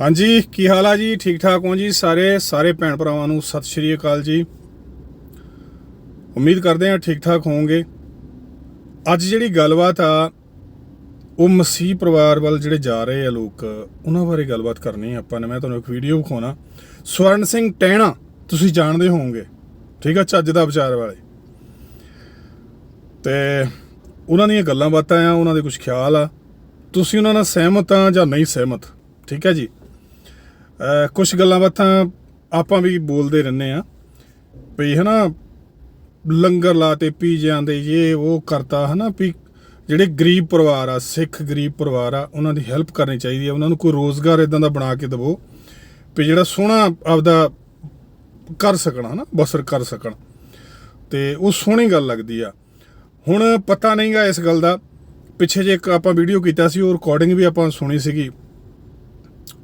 ਹਾਂਜੀ, ਕੀ ਹਾਲ ਆ ਜੀ? ਠੀਕ ਠਾਕ ਹੋ ਜੀ ਸਾਰੇ? ਸਾਰੇ ਭੈਣ ਭਰਾਵਾਂ ਨੂੰ ਸਤਿ ਸ਼੍ਰੀ ਅਕਾਲ ਜੀ। ਉਮੀਦ ਕਰਦੇ ਹਾਂ ਠੀਕ ਠਾਕ ਹੋਵੋਗੇ। ਅੱਜ ਜਿਹੜੀ ਗੱਲਬਾਤ ਆ, ਉਹ ਮਸੀਹ ਪਰਿਵਾਰ ਵੱਲ ਜਿਹੜੇ ਜਾ ਰਹੇ ਆ ਲੋਕ, ਉਹਨਾਂ ਬਾਰੇ ਗੱਲਬਾਤ ਕਰਨੀ ਆ ਆਪਾਂ ਨੇ। ਮੈਂ ਤੁਹਾਨੂੰ ਇੱਕ ਵੀਡੀਓ ਵਿਖਾਉਣਾ। ਸਵਰਨ ਸਿੰਘ ਟਹਿਣਾ, ਤੁਸੀਂ ਜਾਣਦੇ ਹੋਵੋਗੇ। ਠੀਕ ਆ, ਚੱਜ ਦਾ ਵਿਚਾਰ ਵਾਲੇ। ਤੇ ਉਹਨਾਂ ਦੀਆਂ ਗੱਲਾਂ ਬਾਤਾਂ ਆ, ਉਹਨਾਂ ਦੇ ਕੁਝ ਖਿਆਲ ਆ। ਤੁਸੀਂ ਉਹਨਾਂ ਨਾਲ ਸਹਿਮਤ ਆ ਜਾਂ ਨਹੀਂ ਸਹਿਮਤ? ਠੀਕ ਹੈ ਜੀ? ਕੁਝ ਗੱਲਾਂ ਬਾਤਾਂ ਆਪਾਂ ਵੀ ਬੋਲਦੇ ਰਹਿੰਦੇ ਆ ਵੀ ਹਨਾ, ਲੰਗਰ ਲਾਤੇ ਪੀ ਜਾਂਦੇ ਇਹ ਉਹ ਕਰਤਾ ਹਨਾ, ਵੀ ਜਿਹੜੇ ਗਰੀਬ ਪਰਿਵਾਰ ਆ, ਸਿੱਖ ਗਰੀਬ ਪਰਿਵਾਰ ਆ, ਉਹਨਾਂ ਦੀ ਹੈਲਪ ਕਰਨੀ ਚਾਹੀਦੀ ਆ, ਉਹਨਾਂ ਨੂੰ ਕੋਈ ਰੋਜ਼ਗਾਰ ਇਦਾਂ ਦਾ ਬਣਾ ਕੇ ਦਿਵੋ, ਵੀ ਜਿਹੜਾ ਸੋਹਣਾ ਆਪਦਾ ਕਰ ਸਕਣ ਹਨਾ, ਬਸਰ ਕਰ ਸਕਣ। ਤੇ ਉਹ ਸੋਹਣੀ ਗੱਲ ਲੱਗਦੀ ਆ। ਹੁਣ ਪਤਾ ਨਹੀਂਗਾ ਇਸ ਗੱਲ ਦਾ, ਪਿੱਛੇ ਜੇ ਇੱਕ ਆਪਾਂ ਵੀਡੀਓ ਕੀਤਾ ਸੀ, ਉਹ ਰਿਕਾਰਡਿੰਗ ਵੀ ਆਪਾਂ ਸੁਣੀ ਸੀਗੀ,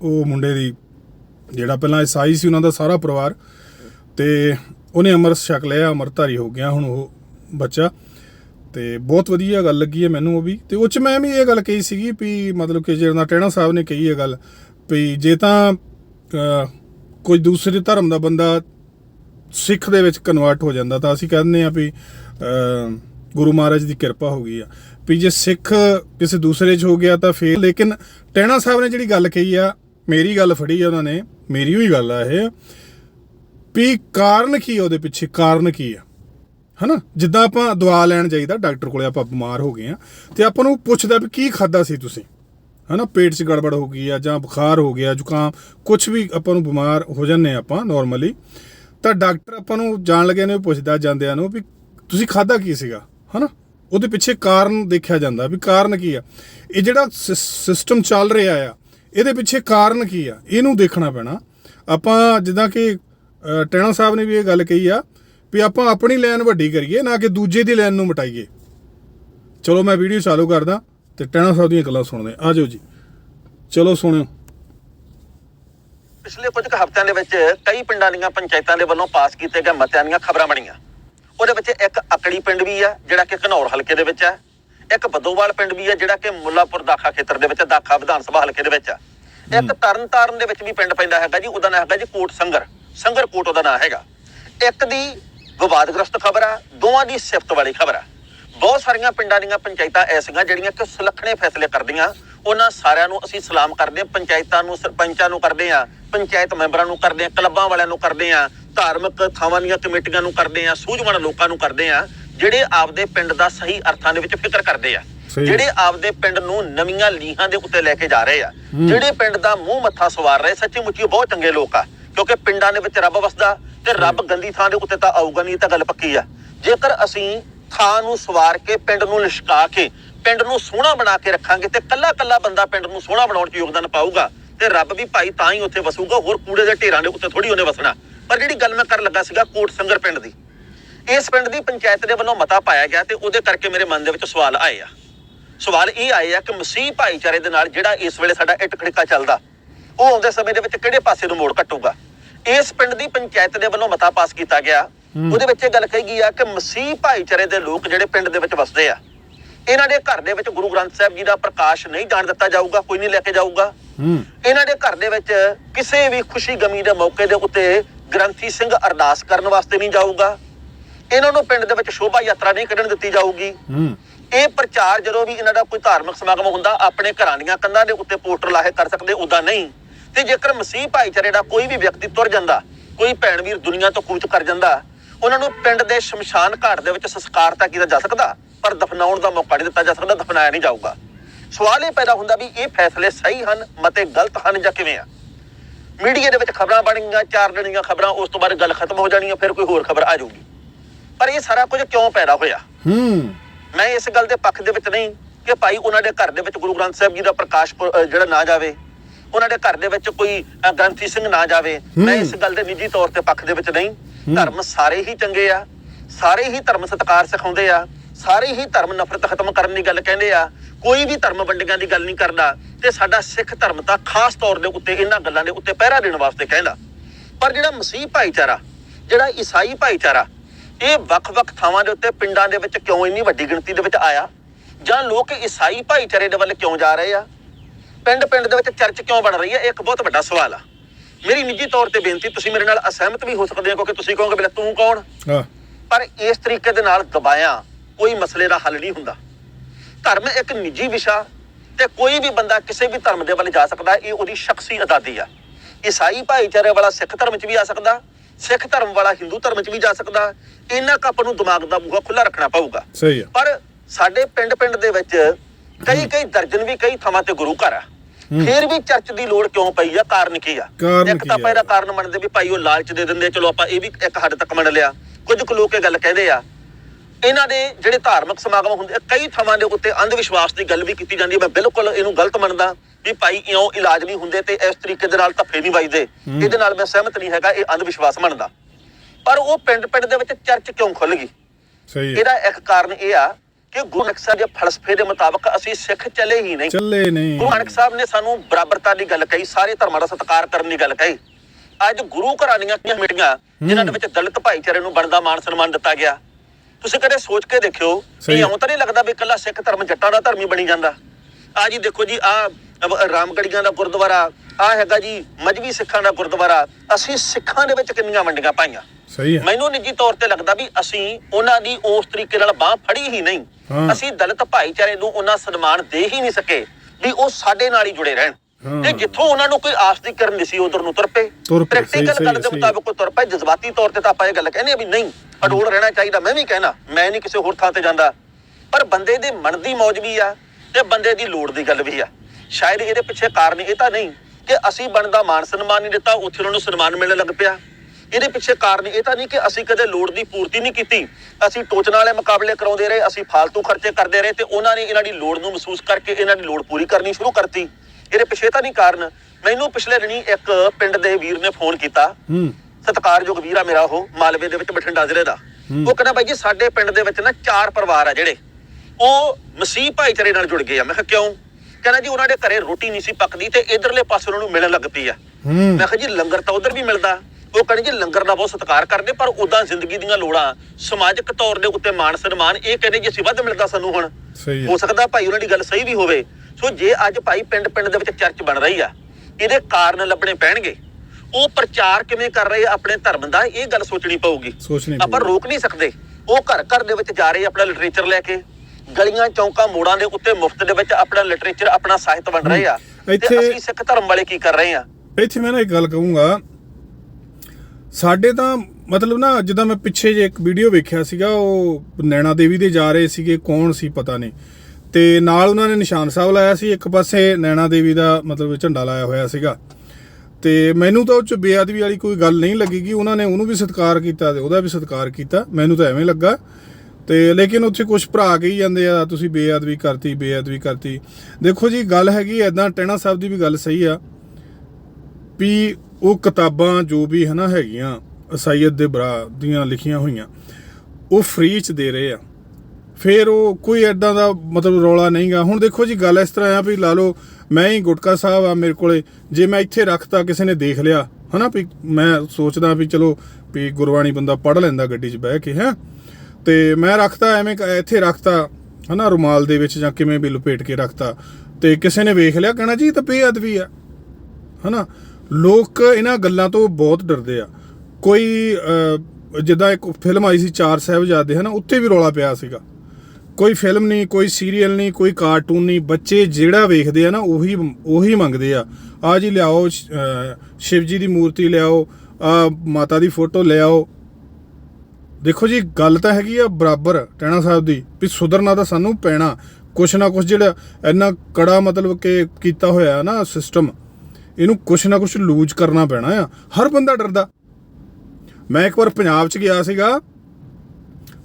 ਉਹ ਮੁੰਡੇ ਦੀ ਜਿਹੜਾ ਪਹਿਲਾਂ ਈਸਾਈ ਸੀ ਉਹਨਾਂ ਦਾ ਸਾਰਾ ਪਰਿਵਾਰ ਤੇ ਉਹਨੇ ਅਮਰ ਛਕ ਲਿਆ, ਅਮਰਧਾਰੀ ਹੋ ਗਿਆ ਹੁਣ ਉਹ ਬੱਚਾ ਤੇ ਬਹੁਤ ਵਧੀਆ ਗੱਲ ਲੱਗੀ ਹੈ ਮੈਨੂੰ ਉਹ ਵੀ। ਤੇ ਉਹ ਚ ਮੈਂ ਵੀ ਇਹ ਗੱਲ ਕਹੀ ਸੀਗੀ ਵੀ ਮਤਲਬ ਕਿ ਜਿਹੜਾ ਟਹਿਣਾ ਸਾਹਿਬ ਨੇ ਕਹੀ ਹੈ ਗੱਲ ਵੀ ਜੇ ਤਾਂ ਕੋਈ ਦੂਸਰੇ ਧਰਮ ਦਾ ਬੰਦਾ ਸਿੱਖ ਦੇ ਵਿੱਚ ਕਨਵਰਟ ਹੋ ਜਾਂਦਾ ਤਾਂ ਅਸੀਂ ਕਹਿੰਦੇ ਆ ਵੀ ਗੁਰੂ ਮਹਾਰਾਜ ਦੀ ਕਿਰਪਾ ਹੋ ਗਈ ਆ। ਵੀ ਜੇ ਸਿੱਖ ਕਿਸੇ ਦੂਸਰੇ 'ਚ ਹੋ ਗਿਆ ਤਾਂ ਫੇਰ, ਲੇਕਿਨ ਟਹਿਣਾ ਸਾਹਿਬ ਨੇ ਜਿਹੜੀ ਗੱਲ ਕਹੀ ਆ, ਮੇਰੀ ਗੱਲ ਫੜੀ ਆ ਉਹਨਾਂ ਨੇ ਮੇਰੀ ਹੋਈ ਗੱਲ ਆ ਇਹ, ਵੀ ਕਾਰਨ ਕੀ ਆ ਉਹਦੇ ਪਿੱਛੇ? ਕਾਰਨ ਕੀ ਆ? ਹਨਾ? ਜਿੱਦਾਂ ਆਪਾਂ ਦਵਾ ਲੈਣ ਜਾਈਦਾ, ਡਾਕਟਰ ਕੋਲੇ ਆਪਾਂ ਬਿਮਾਰ ਹੋ ਗਏ ਆ, ਤੇ ਆਪਾਂ ਨੂੰ ਪੁੱਛਦਾ ਵੀ ਕੀ ਖਾਦਾ ਸੀ ਤੁਸੀਂ? ਹਨਾ? ਪੇਟ 'ਚ ਗੜਬੜ ਹੋ ਗਈ ਆ ਜਾਂ ਬੁਖਾਰ ਹੋ ਗਿਆ, ਜ਼ੁਕਾਮ ਕੁਝ ਵੀ ਆਪਾਂ ਨੂੰ ਬਿਮਾਰ ਹੋ ਜਾਂਦੇ ਆ ਆਪਾਂ ਨਾਰਮਲੀ ਤਾਂ ਡਾਕਟਰ ਆਪਾਂ ਨੂੰ ਜਾਣ ਲੱਗਿਆ ਨੇ ਪੁੱਛਦਾ, ਜਾਂਦਿਆਂ ਨੂੰ ਵੀ ਤੁਸੀਂ ਖਾਦਾ ਕੀ ਸੀਗਾ? ਹਨਾ? ਉਹਦੇ ਪਿੱਛੇ ਕਾਰਨ ਦੇਖਿਆ ਜਾਂਦਾ ਵੀ ਕਾਰਨ ਕੀ ਆ? ਇਹ ਜਿਹੜਾ ਸਿਸਟਮ ਚੱਲ ਰਿਹਾ ਆ ਇਹਦੇ ਪਿੱਛੇ ਕਾਰਨ ਕੀ ਆ? ਇਹਨੂੰ ਦੇਖਣਾ ਪੈਣਾ। ਆਪਾਂ ਜਿੱਦਾਂ ਕਿ ਅਹ, ਟੈਣਾ ਸਾਹਿਬ ਨੇ ਵੀ ਇਹ ਗੱਲ ਕਹੀ ਆ ਵੀ ਆਪਾਂ ਆਪਣੀ ਲਾਈਨ ਵੱਡੀ ਕਰੀਏ ਨਾ ਕਿ ਦੂਜੇ ਦੀ ਲਾਈਨ ਨੂੰ ਮਟਾਈਏ। ਚਲੋ ਮੈਂ ਵੀਡੀਓ ਚਾਲੂ ਕਰਦਾ ਤੇ ਟੈਣਾ ਸਾਹਿਬ ਦੀਆਂ ਗੱਲਾਂ ਸੁਣਦੇ ਆ ਜਾਓ ਜੀ। ਚਲੋ ਸੁਣਿਓ। ਪਿਛਲੇ ਕੁਝ ਕੁ ਹਫ਼ਤਿਆਂ ਦੇ ਵਿੱਚ ਕਈ ਪਿੰਡਾਂ ਦੀਆਂ ਪੰਚਾਇਤਾਂ ਦੇ ਵੱਲੋਂ ਪਾਸ ਕੀਤੇ ਗਏ ਮਤਿਆਂ ਦੀਆਂ ਖਬਰਾਂ ਬਣੀਆਂ। ਉਹਦੇ ਵਿੱਚ ਇੱਕ ਅਕੜੀ ਪਿੰਡ ਵੀ ਆ ਜਿਹੜਾ ਕਿ ਘਨੌਰ ਹਲਕੇ ਦੇ ਵਿੱਚ ਹੈ ਇੱਕ ਬਦੋਵਾਲ ਪਿੰਡ ਵੀ ਆ ਜਿਹੜਾ ਕਿ ਮੁੱਲਾਪੁਰ ਦਾਖਾ ਖੇਤਰ ਦੇ ਵਿੱਚ ਹੈ, ਦਾਖਾ ਵਿਧਾਨ ਸਭਾ ਹਲਕੇ ਦੇ ਵਿੱਚ ਆ। ਇੱਕ ਤਰਨਤਾਰਨ ਦੇ ਵਿੱਚ ਵੀ ਪਿੰਡ ਪੈਂਦਾ ਹੈਗਾ ਜੀ ਉਹਦਾ ਨਾਮ ਹੈਗਾ ਜੀ ਕੋਟ ਸੰਗਰ। ਸੰਗਰ ਕੋਟ ਉਹਦਾ ਨਾਮ ਹੈਗਾ। ਇੱਕ ਦੀ ਵਿਵਾਦਗ੍ਰਸਤ ਖਬਰ ਆ ਦੋਵਾਂ ਦੀ ਸਿਫਤ ਵਾਲੀ ਖਬਰ ਆ। ਬਹੁਤ ਸਾਰੀਆਂ ਪਿੰਡਾਂ ਦੀਆਂ ਪੰਚਾਇਤਾਂ ਐਸੀਆਂ ਜਿਹੜੀਆਂ ਕਿ ਸੁਲੱਖਣੇ ਫੈਸਲੇ ਕਰਦੀਆਂ ਉਹਨਾਂ ਸਾਰਿਆਂ ਨੂੰ ਅਸੀਂ ਸਲਾਮ ਕਰਦੇ ਹਾਂ ਪੰਚਾਇਤਾਂ ਨੂੰ ਸਰਪੰਚਾਂ ਨੂੰ ਕਰਦੇ ਹਾਂ ਪੰਚਾਇਤ ਮੈਂਬਰਾਂ ਨੂੰ ਕਰਦੇ ਹਾਂ ਕਲੱਬਾਂ ਵਾਲਿਆਂ ਨੂੰ ਕਰਦੇ ਹਾਂ ਧਾਰਮਿਕ ਥਾਵਾਂ ਦੀਆਂ ਕਮੇਟੀਆਂ ਨੂੰ ਕਰਦੇ ਹਾਂ ਸੂਝਵਾਨ ਲੋਕਾਂ ਨੂੰ ਕਰਦੇ ਹਾਂ। ਜਿਹੜੇ ਆਪਦੇ ਪਿੰਡ ਦਾ ਸਹੀ ਅਰਥਾਂ ਦੇ ਵਿੱਚ ਫਿਕਰ ਕਰਦੇ ਆ। ਜਿਹੜੇ ਆਪਦੇ ਪਿੰਡ ਨੂੰ ਨਵੀਆਂ ਲੀਹਾਂ ਦੇ ਉੱਤੇ ਲੈ ਕੇ ਜਾ ਰਹੇ ਆ ਜਿਹੜੇ ਪਿੰਡ ਦਾ ਮੂੰਹ ਮੱਥਾ ਸਵਾਰ ਰਹੇ ਸੱਚੀ ਮੁੱਚੀ ਬਹੁਤ ਚੰਗੇ ਲੋਕ ਆ ਕਿਉਂਕਿ ਪਿੰਡਾਂ ਦੇ ਵਿੱਚ ਰੱਬ ਵਸਦਾ ਤੇ ਰੱਬ ਗੰਦੀ ਥਾਂ ਦੇ ਉੱਤੇ ਤਾਂ ਆਊਗਾ ਨਹੀਂ ਤਾਂ ਗੱਲ ਪੱਕੀ ਆ। ਜੇਕਰ ਅਸੀਂ ਥਾਂ ਨੂੰ ਸਵਾਰ ਕੇ ਪਿੰਡ ਨੂੰ ਲਿਸ਼ਕਾ ਕੇ ਪਿੰਡ ਨੂੰ ਸੋਹਣਾ ਬਣਾ ਕੇ ਰੱਖਾਂਗੇ ਤੇ ਕੱਲਾ ਕੱਲਾ ਬੰਦਾ ਪਿੰਡ ਨੂੰ ਸੋਹਣਾ ਬਣਾਉਣ 'ਚ ਯੋਗਦਾਨ ਪਾਊਗਾ ਤੇ ਰੱਬ ਵੀ ਭਾਈ ਤਾਂ ਹੀ ਉੱਥੇ ਵਸੂਗਾ ਹੋਰ ਕੂੜੇ ਦੇ ਢੇਰਾਂ ਦੇ ਉੱਤੇ ਥੋੜੀ ਉਹਨੇ ਵਸਣਾ। ਪਰ ਜਿਹੜੀ ਗੱਲ ਮੈਂ ਕਰਨ ਲੱਗਾ ਸੀਗਾ ਕੋਟ ਸੰਗਰ ਪਿੰਡ ਦੀ ਇਸ ਪਿੰਡ ਦੀ ਪੰਚਾਇਤ ਦੇ ਵੱਲੋਂ ਮਤਾ ਪਾਇਆ ਗਿਆ ਤੇ ਉਹਦੇ ਕਰਕੇ ਮੇਰੇ ਮਨ ਦੇ ਵਿੱਚ ਸਵਾਲ ਆਏ ਆ। ਸਵਾਲ ਇਹ ਆਏ ਆ ਕਿ ਮਸੀਹ ਭਾਈਚਾਰੇ ਦੇ ਨਾਲ ਜਿਹੜਾ ਇਸ ਵੇਲੇ ਸਾਡਾ ਇੱਟ ਖੜਕਾ ਚੱਲਦਾ ਉਹ ਆਉਂਦੇ ਸਮੇਂ ਦੇ ਵਿੱਚ ਕਿਹੜੇ ਪਾਸੇ ਨੂੰ ਮੋੜ ਕੱਟੂਗਾ? ਇਸ ਪਿੰਡ ਦੀ ਪੰਚਾਇਤ ਦੇ ਵੱਲੋਂ ਮਤਾ ਪਾਸ ਕੀਤਾ ਗਿਆ। ਉਹਦੇ ਵਿੱਚ ਇਹ ਗੱਲ ਕਹੀ ਗਈ ਆ ਕਿ ਮਸੀਹ ਭਾਈਚਾਰੇ ਦੇ ਲੋਕ ਜਿਹੜੇ ਪਿੰਡ ਦੇ ਵਿੱਚ ਵਸਦੇ ਆ ਇਹਨਾਂ ਦੇ ਘਰ ਦੇ ਵਿੱਚ ਗੁਰੂ ਗ੍ਰੰਥ ਸਾਹਿਬ ਜੀ ਦਾ ਪ੍ਰਕਾਸ਼ ਨਹੀਂ ਜਾਣ ਦਿੱਤਾ ਜਾਊਗਾ ਕੋਈ ਨਹੀਂ ਲੈ ਕੇ ਜਾਊਗਾ। ਇਹਨਾਂ ਦੇ ਘਰ ਦੇ ਵਿੱਚ ਕਿਸੇ ਵੀ ਖੁਸ਼ੀ ਗਮੀ ਦੇ ਮੌਕੇ ਦੇ ਉੱਤੇ ਗ੍ਰੰਥੀ ਸਿੰਘ ਅਰਦਾਸ ਕਰਨ ਵਾਸਤੇ ਨਹੀਂ ਜਾਊਗਾ। ਇਹਨਾਂ ਨੂੰ ਪਿੰਡ ਦੇ ਵਿੱਚ ਸ਼ੋਭਾ ਯਾਤਰਾ ਨਹੀਂ ਕੱਢਣ ਦਿੱਤੀ ਜਾਊਗੀ। ਹੂੰ। ਇਹ ਪ੍ਰਚਾਰ ਜਦੋਂ ਵੀ ਇਹਨਾਂ ਦਾ ਕੋਈ ਧਾਰਮਿਕ ਸਮਾਗਮ ਹੁੰਦਾ ਆਪਣੇ ਘਰਾਂ ਦੀਆਂ ਕੰਧਾਂ ਦੇ ਉੱਤੇ ਪੋਸਟਰ ਲਾਹੇ ਕਰ ਸਕਦੇ ਉਦਾਂ ਨਹੀਂ। ਤੇ ਜੇਕਰ ਮਸੀਹ ਭਾਈਚਾਰੇ ਦਾ ਕੋਈ ਵੀ ਵਿਅਕਤੀ ਤੁਰ ਜਾਂਦਾ ਕੋਈ ਭੈਣ ਵੀਰ ਦੁਨੀਆ ਤੋਂ ਕੂਚ ਕਰ ਜਾਂਦਾ ਉਹਨਾਂ ਨੂੰ ਪਿੰਡ ਦੇ ਸ਼ਮਸ਼ਾਨ ਘਾਟ ਦੇ ਵਿੱਚ ਸੰਸਕਾਰ ਤਾਂ ਕੀਤਾ ਜਾ ਸਕਦਾ ਪਰ ਦਫਨਾਉਣ ਦਾ ਮੌਕਾ ਨਹੀਂ ਦਿੱਤਾ ਜਾ ਸਕਦਾ ਦਫਨਾਇਆ ਨਹੀਂ ਜਾਊਗਾ। ਸਵਾਲ ਇਹ ਪੈਦਾ ਹੁੰਦਾ ਵੀ ਇਹ ਫੈਸਲੇ ਸਹੀ ਹਨ ਮਤੇ ਗਲਤ ਹਨ ਜਾਂ ਕਿਵੇਂ ਆ? ਮੀਡੀਆ ਦੇ ਵਿੱਚ ਖਬਰਾਂ ਬਣੀਆਂ ਚਾਰ ਦਿਨ ਦੀਆਂ ਖਬਰਾਂ ਉਸ ਤੋਂ ਬਾਅਦ ਗੱਲ ਖਤਮ ਹੋ ਜਾਣੀ ਆ ਫਿਰ ਕੋਈ ਹੋਰ ਖਬਰ ਆ ਜਾਊਗੀ। ਪਰ ਇਹ ਸਾਰਾ ਕੁਝ ਕਿਉਂ ਪੈਦਾ ਹੋਇਆ? ਹੂੰ। ਮੈਂ ਇਸ ਗੱਲ ਦੇ ਪੱਖ ਦੇ ਵਿੱਚ ਨਹੀਂ ਕਿ ਭਾਈ ਉਹਨਾਂ ਦੇ ਘਰ ਦੇ ਵਿੱਚ ਗੁਰੂ ਗ੍ਰੰਥ ਸਾਹਿਬ ਜੀ ਦਾ ਪ੍ਰਕਾਸ਼ ਜਿਹੜਾ ਨਾ ਜਾਵੇ ਉਹਨਾਂ ਦੇ ਘਰ ਦੇ ਵਿੱਚ ਕੋਈ ਗ੍ਰੰਥੀ ਸਿੰਘ ਨਾ ਜਾਵੇ ਮੈਂ ਇਸ ਗੱਲ ਦੇ ਨਿੱਜੀ ਤੌਰ ਤੇ ਪੱਖ ਦੇ ਵਿੱਚ ਨਹੀਂ। ਧਰਮ ਸਾਰੇ ਹੀ ਚੰਗੇ ਆ ਸਾਰੇ ਹੀ ਧਰਮ ਸਤਕਾਰ ਸਿਖਾਉਂਦੇ ਆ ਸਾਰੇ ਹੀ ਧਰਮ ਨਫ਼ਰਤ ਖਤਮ ਕਰਨ ਦੀ ਗੱਲ ਕਹਿੰਦੇ ਆ ਕੋਈ ਵੀ ਧਰਮ ਵੰਡੀਆਂ ਦੀ ਗੱਲ ਨਹੀਂ ਕਰਦਾ ਤੇ ਸਾਡਾ ਸਿੱਖ ਧਰਮ ਤਾਂ ਖਾਸ ਤੌਰ ਦੇ ਉੱਤੇ ਇਹਨਾਂ ਗੱਲਾਂ ਦੇ ਉੱਤੇ ਪਹਿਰਾ ਦੇਣ ਵਾਸਤੇ ਕਹਿੰਦਾ। ਪਰ ਜਿਹੜਾ ਮਸੀਹ ਭਾਈਚਾਰਾ ਜਿਹੜਾ ਈਸਾਈ ਭਾਈਚਾਰਾ ਇਹ ਵੱਖ-ਵੱਖ ਥਾਵਾਂ ਦੇ ਉੱਤੇ ਪਿੰਡਾਂ ਦੇ ਵਿੱਚ ਕਿਉਂ ਇੰਨੀ ਵੱਡੀ ਗਿਣਤੀ ਦੇ ਵਿੱਚ ਆਇਆ? ਜਾਂ ਲੋਕ ਈਸਾਈ ਭਾਈਚਾਰੇ ਦੇ ਵੱਲ ਕਿਉਂ ਜਾ ਰਹੇ ਆ? ਪਿੰਡ ਪਿੰਡ ਦੇ ਵਿੱਚ ਚਰਚ ਕਿਉਂ ਬਣ ਰਹੀ ਹੈ ਇਹ ਇੱਕ ਬਹੁਤ ਵੱਡਾ ਸਵਾਲ ਆ। ਮੇਰੀ ਨਿੱਜੀ ਤੌਰ ਤੇ ਬੇਨਤੀ ਤੁਸੀਂ ਮੇਰੇ ਨਾਲ ਅਸਹਿਮਤ ਵੀ ਹੋ ਸਕਦੇ ਹੋ ਕਿਉਂਕਿ ਤੁਸੀਂ ਕਹੋਗੇ ਵੀ ਲੈ ਤੂੰ ਕੌਣ? ਹਾਂ। ਪਰ ਇਸ ਤਰੀਕੇ ਦੇ ਨਾਲ ਦਬਾਇਆ ਕੋਈ ਮਸਲੇ ਦਾ ਹੱਲ ਨਹੀਂ ਹੁੰਦਾ। ਧਰਮ ਇੱਕ ਨਿੱਜੀ ਵਿਸ਼ਾ ਤੇ ਕੋਈ ਵੀ ਬੰਦਾ ਕਿਸੇ ਵੀ ਧਰਮ ਦੇ ਵੱਲ ਜਾ ਸਕਦਾ ਇਹ ਉਹਦੀ ਸ਼ਖਸੀ ਆਜ਼ਾਦੀ ਆ। ਈਸਾਈ ਭਾਈਚਾਰੇ ਵਾਲਾ ਸਿੱਖ ਧਰਮ 'ਚ ਵੀ ਆ ਸਕਦਾ ਸਿੱਖ ਧਰਮ ਵਾਲਾ ਹਿੰਦੂ ਧਰਮ 'ਚ ਵੀ ਜਾ ਸਕਦਾ। ਇਹਨਾਂ ਕੱਪ ਨੂੰ ਦਿਮਾਗ ਦਾ ਬੂਹਾ ਖੁੱਲਾ ਰੱਖਣਾ ਪਊਗਾ। ਸਹੀ ਆ। ਪਰ ਸਾਡੇ ਪਿੰਡ-ਪਿੰਡ ਦੇ ਵਿੱਚ ਕਈ ਕਈ ਦਰਜਨ ਵੀ ਕਈ ਥਾਵਾਂ ਤੇ ਗੁਰੂ ਘਰ ਆ। ਹੂੰ। ਫਿਰ ਵੀ ਚਰਚ ਦੀ ਲੋੜ ਕਿਉਂ ਪਈ ਆ? ਕਾਰਨ ਕੀ ਆ? ਇੱਕ ਤਾਂ ਇਹਦਾ ਕਾਰਨ ਮੰਨਦੇ ਵੀ ਭਾਈ ਉਹ ਲਾਲਚ ਦੇ ਦਿੰਦੇ ਚਲੋ ਆਪਾਂ ਇਹ ਵੀ ਇੱਕ ਹੱਦ ਤੱਕ ਮੰਨ ਲਿਆ। ਕੁਝ ਕੁ ਲੋਕ ਇਹ ਗੱਲ ਕਹਿੰਦੇ ਆ। ਇਹਨਾਂ ਦੇ ਜਿਹੜੇ ਧਾਰਮਿਕ ਸਮਾਗਮ ਹੁੰਦੇ ਆ, ਕਈ ਥਾਵਾਂ ਦੇ ਉੱਤੇ ਅੰਧ ਵਿਸ਼ਵਾਸ ਦੀ ਗੱਲ ਵੀ ਕੀਤੀ ਜਾਂਦੀ ਹੈ ਮੈਂ ਬਿਲਕੁਲ ਇਹਨੂੰ ਗਲਤ ਮੰਨਦਾ। ਵੀ ਭਾਈ ਇਉਂ ਇਲਾਜ ਨਹੀਂ ਹੁੰਦੇ ਤੇ ਇਸ ਤਰੀਕੇ ਦੇ ਨਾਲ ਧੱਫੇ ਨਹੀਂ ਵੱਜਦੇ। ਇਹਦੇ ਨਾਲ ਮੈਂ ਸਹਿਮਤ ਨਹੀਂ ਹੈਗਾ ਇਹ ਅੰਧ ਵਿਸ਼ਵਾਸ ਮੰਨਦਾ ਪਰ ਉਹ ਪਿੰਡ-ਪਿੰਡ ਦੇ ਵਿੱਚ ਚਰਚ ਕਿਉਂ ਖੁੱਲ ਗਈ? ਸਹੀ ਇਹਦਾ ਇੱਕ ਕਾਰਨ ਇਹ ਆ ਕਿ ਗੁਰੂ ਨਾਨਕ ਸਾਹਿਬ ਦੇ ਫਲਸਫੇ ਦੇ ਮੁਤਾਬਕ ਅਸੀਂ ਸਿੱਖ ਚੱਲੇ ਹੀ ਨਹੀਂ। ਚੱਲੇ ਨਹੀਂ। ਗੁਰੂ ਨਾਨਕ ਸਾਹਿਬ ਨੇ ਸਾਨੂੰ ਬਰਾਬਰਤਾ ਦੀ ਗੱਲ ਕਹੀ ਸਾਰੇ ਧਰਮਾਂ ਦਾ ਸਤਿਕਾਰ ਕਰਨ ਦੀ ਗੱਲ ਕਹੀ। ਅੱਜ ਗੁਰੂ ਘਰਾਂ ਦੀਆਂ ਕਮੇਟੀਆਂ ਜਿਨ੍ਹਾਂ ਦੇ ਵਿੱਚ ਦਲਿਤ ਭਾਈਚਾਰੇ ਨੂੰ ਬਣਦਾ ਮਾਣ ਸਨਮਾਨ ਦਿੱਤਾ ਗਿਆ। ਤੁਸੀਂ ਕਦੇ ਸੋਚ ਕੇ ਦੇਖਿਓ ਇਹ। ਇਉਂ ਤਾਂ ਨਹੀਂ ਲੱਗਦਾ ਵੀ ਇਕੱਲਾ ਸਿੱਖ ਧਰਮ ਜੱਟਾਂ ਦਾ ਧਰਮ ਹੀ ਬਣੀ ਜਾਂਦਾ। ਆ ਜੀ ਦੇਖੋ ਜੀ ਆ ਰਾਮਗੜੀਆਂ ਦਾ ਗੁਰਦੁਆਰਾ ਆ ਹੈਗਾ ਜੀ ਮਜਬੀ ਸਿੱਖਾਂ ਦਾ ਗੁਰਦੁਆਰਾ। ਅਸੀਂ ਸਿੱਖਾਂ ਦੇ ਵਿੱਚ ਕਿੰਨੀਆਂ ਵੰਡੀਆਂ ਪਾਈਆਂ? ਸਹੀ ਆ। ਮੈਨੂੰ ਨਿੱਜੀ ਤੌਰ ਤੇ ਲੱਗਦਾ ਵੀ ਅਸੀਂ ਉਹਨਾਂ ਦੀ ਉਸ ਤਰੀਕੇ ਨਾਲ ਬਾਹ ਫੜੀ ਹੀ ਨਹੀਂ। ਹਾਂ। ਅਸੀਂ ਦਲਿਤ ਭਾਈਚਾਰੇ ਨੂੰ ਉਹਨਾਂ ਸਨਮਾਨ ਦੇ ਹੀ ਨਹੀਂ ਸਕੇ ਵੀ ਉਹ ਸਾਡੇ ਨਾਲ ਹੀ ਜੁੜੇ ਰਹਿਣ। ਹਾਂ। ਤੇ ਜਿੱਥੋਂ ਉਹਨਾਂ ਨੂੰ ਕੋਈ ਆਸ ਦੀ ਕਰਨ ਨਹੀਂ ਸੀ ਉਧਰ ਨੂੰ ਤੁਰ ਪਏ। ਪ੍ਰੈਕਟੀਕਲ ਗੱਲ ਦੇ ਮੁਤਾਬਕ ਤੁਰ ਪਏ। ਜਜ਼ਬਾਤੀ ਤੌਰ ਤੇ ਤਾਂ ਆਪਾਂ ਇਹ ਗੱਲ ਕਹਿੰਦੇ ਆ ਵੀ ਨਹੀਂ ਅਡੋਲ ਰਹਿਣਾ ਚਾਹੀਦਾ। ਮੈਂ ਵੀ ਕਹਿਣਾ ਮੈਂ ਨਹੀਂ ਕਿਸੇ ਹੋਰ ਥਾਂ ਤੇ ਜਾਂਦਾ। ਪਰ ਬੰਦੇ ਦੇ ਮਨ ਦੀ ਮੌਜ ਵੀ ਆ ਤੇ ਬੰਦੇ ਦੀ ਲੋੜ ਦੀ ਗੱਲ ਵੀ ਆ। ਸ਼ਾਇਦ ਇਹਦੇ ਪਿੱਛੇ ਕਾਰਨ ਇਹ ਤਾਂ ਨਹੀਂ ਕਿ ਅਸੀਂ ਬਣਦਾ ਮਾਨ ਸਨਮਾਨ ਨਹੀਂ ਦਿੱਤਾ ਉੱਥੇ ਉਹਨਾਂ ਨੂੰ ਸਨਮਾਨ ਮਿਲਣ ਲੱਗ ਪਿਆ। ਇਹਦੇ ਪਿੱਛੇ ਕਾਰਨ ਇਹ ਤਾਂ ਨਹੀਂ ਕਿ ਅਸੀਂ ਕਦੇ ਲੋੜ ਦੀ ਪੂਰਤੀ ਨਹੀਂ ਕੀਤੀ। ਅਸੀਂ ਟੋਚਣ ਵਾਲੇ ਮੁਕਾਬਲੇ ਕਰਾਉਂਦੇ ਰਹੇ ਅਸੀਂ ਫालतू ਖਰਚੇ ਕਰਦੇ ਰਹੇ ਤੇ ਉਹਨਾਂ ਨੇ ਇਹਨਾਂ ਦੀ ਲੋੜ ਨੂੰ ਮਹਿਸੂਸ ਕਰਕੇ ਇਹਨਾਂ ਦੀ ਲੋੜ ਪੂਰੀ ਕਰਨੀ ਸ਼ੁਰੂ ਕਰਤੀ। ਇਹਦੇ ਪਿੱਛੇ ਤਾਂ ਨਹੀਂ ਕਾਰਨ ਮੈਨੂੰ ਪਿਛਲੇ ਦਿਨੀ ਇੱਕ ਪਿੰਡ ਦੇ ਵੀਰ ਨੇ ਫੋਨ ਕੀਤਾ। ਹੂੰ। ਸਤਿਕਾਰਯੋਗ ਵੀਰ ਆ ਮੇਰਾ ਉਹ ਮਾਲਵੇ ਦੇ ਵਿੱਚ ਬਠਿੰਡਾ ਜ਼ਿਲ੍ਹੇ ਦਾ। ਉਹ ਕਹਿੰਦਾ ਬਾਈ ਜੀ ਸਾਡੇ ਪਿੰਡ ਦੇ ਵਿੱਚ ਨਾ ਚਾਰ ਪਰਿਵਾਰ ਆ ਜਿਹੜੇ। ਉਹ ਮਸੀਹ ਭਾਈਚਾਰੇ ਨਾਲ ਜੁੜ ਗਏ ਆ। ਮੈਂ ਕਿਹਾ ਕਿਉਂ? ਕਹਿੰਦਾ ਜੀ ਉਹਨਾਂ ਦੇ ਘਰੇ ਰੋਟੀ ਨਹੀਂ ਸੀ ਪੱਕਦੀ ਤੇ ਇਧਰਲੇ ਪਾਸੇ ਉਹਨਾਂ ਨੂੰ ਮਿਲਣ ਲੱਗ ਪਈ ਆ। ਮੈਂ ਕਿਹਾ ਜੀ ਲੰਗਰ ਤਾਂ ਉਧਰ ਵੀ ਮਿਲਦਾ। ਉਹ ਕਹਿੰਦੇ ਜੀ ਲੰਗਰ ਦਾ ਬਹੁਤ ਸਤਿਕਾਰ ਕਰਦੇ ਪਰ ਉਦਾਂ ਜ਼ਿੰਦਗੀ ਦੀਆਂ ਲੋੜਾਂ ਸਮਾਜਿਕ ਤੌਰ ਦੇ ਉੱਤੇ ਮਾਣ ਸਨਮਾਨ ਇਹ ਕਹਿੰਦੇ ਜੀ ਅਸੀਂ ਵੱਧ ਮਿਲਦਾ ਸਾਨੂੰ ਹੁਣ। ਹੋ। ਸਕਦਾ ਭਾਈ ਉਹਨਾਂ ਦੀ ਗੱਲ ਸਹੀ ਵੀ ਹੋਵੇ। ਸੋ ਜੇ ਅੱਜ ਭਾਈ ਪਿੰਡ ਪਿੰਡ ਦੇ ਵਿੱਚ ਚਰਚ ਬਣ ਰਹੀ ਆ ਇਹਦੇ ਕਾਰਨ ਲੱਭਣੇ ਪੈਣਗੇ। ਉਹ ਪ੍ਰਚਾਰ ਕਿਵੇਂ ਕਰ ਰਹੇ ਆਪਣੇ ਧਰਮ ਦਾ ਇਹ ਗੱਲ ਸੋਚਣੀ ਪਊਗੀ। ਆਪਾਂ। ਰੋਕ ਨਹੀਂ ਸਕਦੇ। ਉਹ ਘਰ ਘਰ ਦੇ ਵਿੱਚ ਜਾ ਰਹੇ ਆਪਣਾ ਲਿਟਰੇਚਰ ਲੈ ਕੇ। ਗਲੀਆਂ ਚੌਂਕਾਂ ਮੋੜਾਂ ਦੇ ਉੱਤੇ ਮੁਫਤ ਦੇ ਵਿੱਚ ਆਪਣਾ ਲਿਟਰੇਚਰ ਆਪਣਾ ਸਾਹਿਤ ਬਣ ਰਹੇ ਆ। ਤੇ ਇੱਥੇ- ਅਸੀਂ ਸਿੱਖ ਧਰਮ ਵਾਲੇ ਕੀ ਕਰ ਰਹੇ ਆ? ਇੱਥੇ ਮੈਂ ਨਾ ਇੱਕ ਗੱਲ ਕਹੂੰਗਾ। ਸਾਡੇ ਤਾਂ ਮਤਲਬ ਨਾ ਜਿੱਦਾਂ ਮੈਂ ਪਿੱਛੇ ਜੇ ਇੱਕ ਵੀਡੀਓ ਵੇਖਿਆ ਸੀਗਾ ਉਹ ਨੈਣਾ ਦੇਵੀ ਦੇ ਜਾ ਰਹੇ ਸੀਗੇ ਕੌਣ ਸੀ ਪਤਾ ਨਹੀਂ। ਤੇ ਨਾਲ ਉਹਨਾਂ ਨੇ ਨਿਸ਼ਾਨ ਸਾਹਿਬ ਲਾਇਆ ਸੀ ਇੱਕ ਪਾਸੇ ਨੈਣਾ ਦੇਵੀ ਦਾ ਮਤਲਬ ਝੰਡਾ ਲਾਇਆ ਹੋਇਆ ਸੀਗਾ। ਤੇ ਮੈਨੂੰ ਤਾਂ ਉਹ ਚ ਬੇਅਦਬੀ ਵਾਲੀ ਕੋਈ ਗੱਲ ਨਹੀਂ ਲੱਗੀਗੀ ਉਹਨਾਂ ਨੇ ਉਹਨੂੰ ਵੀ ਸਤਿਕਾਰ ਕੀਤਾ ਤੇ ਉਹਦਾ ਵੀ ਸਤਿਕਾਰ ਕੀਤਾ ਮੈਨੂੰ ਤਾਂ ਐਵੇਂ ਲੱਗਾ। ਤੇ ਲੇਕਿਨ ਉੱਥੇ ਕੁਝ ਭਰਾ ਕਹੀ ਜਾਂਦੇ ਆ, ਤੁਸੀਂ ਬੇਅਦਬੀ ਕਰਤੀ ਬੇਅਦਬੀ ਕਰਤੀ। ਦੇਖੋ ਜੀ, ਗੱਲ ਹੈਗੀ ਐਦਾਂ ਟੈਣਾ ਸਾਹਿਬ ਦੀ ਵੀ ਗੱਲ ਸਹੀ ਆ ਵੀ ਉਹ ਕਿਤਾਬਾਂ ਜੋ ਵੀ ਹਨਾ ਹੈਗੀਆਂ, ਅਸਾਈਅਤ ਦੇ ਬਰਾ ਦੀਆਂ ਲਿਖੀਆਂ ਹੋਈਆਂ, ਉਹ ਫ੍ਰੀ ਚ ਦੇ ਰਹੇ ਆ। ਫਿਰ ਉਹ ਕੋਈ ਐਦਾਂ ਦਾ ਮਤਲਬ ਰੌਲਾ ਨਹੀਂਗਾ ਹੁਣ ਦੇਖੋ ਜੀ, ਗੱਲ ਇਸ ਤਰ੍ਹਾਂ ਆ ਵੀ ਲਾ ਲਓ, ਮੈਂ ਹੀ ਗੁਟਕਾ ਸਾਹਿਬ ਆ ਮੇਰੇ ਕੋਲੇ, ਜੇ ਮੈਂ ਇੱਥੇ ਰੱਖਤਾ, ਕਿਸੇ ਨੇ ਦੇਖ ਲਿਆ, ਹਨਾ ਵੀ ਮੈਂ ਸੋਚਦਾ ਵੀ ਚਲੋ ਵੀ ਗੁਰਬਾਣੀ ਬੰਦਾ ਪੜ ਲੈਂਦਾ ਗੱਡੀ 'ਚ ਬਹਿ ਕੇ, ਹੈ। ਤੇ ਮੈਂ ਰੱਖਤਾ ਐਵੇਂ ਕ- ਇੱਥੇ ਰੱਖਤਾ ਹਨਾ ਰੁਮਾਲ ਦੇ ਵਿੱਚ ਜਾਂ ਕਿਵੇਂ ਵੀ ਲਪੇਟ ਕੇ ਰੱਖਤਾ। ਤੇ ਕਿਸੇ ਨੇ ਵੇਖ ਲਿਆ ਕਹਿਣਾ ਜੀ ਇਹ ਤਾਂ ਬੇਅਦਬੀ ਆ ਹਨਾ। ਲੋਕ ਇਹਨਾਂ ਗੱਲਾਂ ਤੋਂ ਬਹੁਤ ਡਰਦੇ ਆ। ਕੋਈ ਜਿੱਦਾਂ ਇੱਕ ਫਿਲਮ ਆਈ ਸੀ ਚਾਰ ਸਾਹਿਬਜ਼ਾਦੇ ਹਨਾ ਉੱਤੇ ਵੀ ਰੌਲਾ ਪਿਆ ਸੀਗਾ। ਕੋਈ ਫਿਲਮ ਨਹੀਂ ਕੋਈ ਸੀਰੀਅਲ ਨਹੀਂ ਕੋਈ ਕਾਰਟੂਨ ਨਹੀਂ ਬੱਚੇ ਜਿਹੜਾ ਵੇਖਦੇ ਆ ਨਾ ਉਹੀ ਉਹੀ ਮੰਗਦੇ ਆ। ਆ ਜੀ ਲਿਆਓ ਅਹ, ਸ਼ਿਵ ਜੀ ਦੀ ਮੂਰਤੀ ਲਿਆਓ ਆ ਮਾਤਾ ਦੀ ਫੋਟੋ ਲਿਆਓ ਦੇਖੋ ਜੀ, ਗੱਲ ਤਾਂ ਹੈਗੀ ਆ ਬਰਾਬਰ ਟਹਿਣਾ ਸਾਹਿਬ ਦੀ ਵੀ ਸੁਧਰਨਾ ਤਾਂ ਸਾਨੂੰ ਪੈਣਾ। ਕੁਛ ਨਾ ਕੁਛ ਜਿਹੜਾ ਇੰਨਾ ਕੜਾ ਮਤਲਬ ਕਿ ਕੀਤਾ ਹੋਇਆ ਨਾ ਸਿਸਟਮ ਇਹਨੂੰ ਕੁਛ ਨਾ ਕੁਛ ਲੂਜ਼ ਕਰਨਾ ਪੈਣਾ ਆ। ਹਰ ਬੰਦਾ ਡਰਦਾ। ਮੈਂ ਇੱਕ ਵਾਰ ਪੰਜਾਬ 'ਚ ਗਿਆ ਸੀਗਾ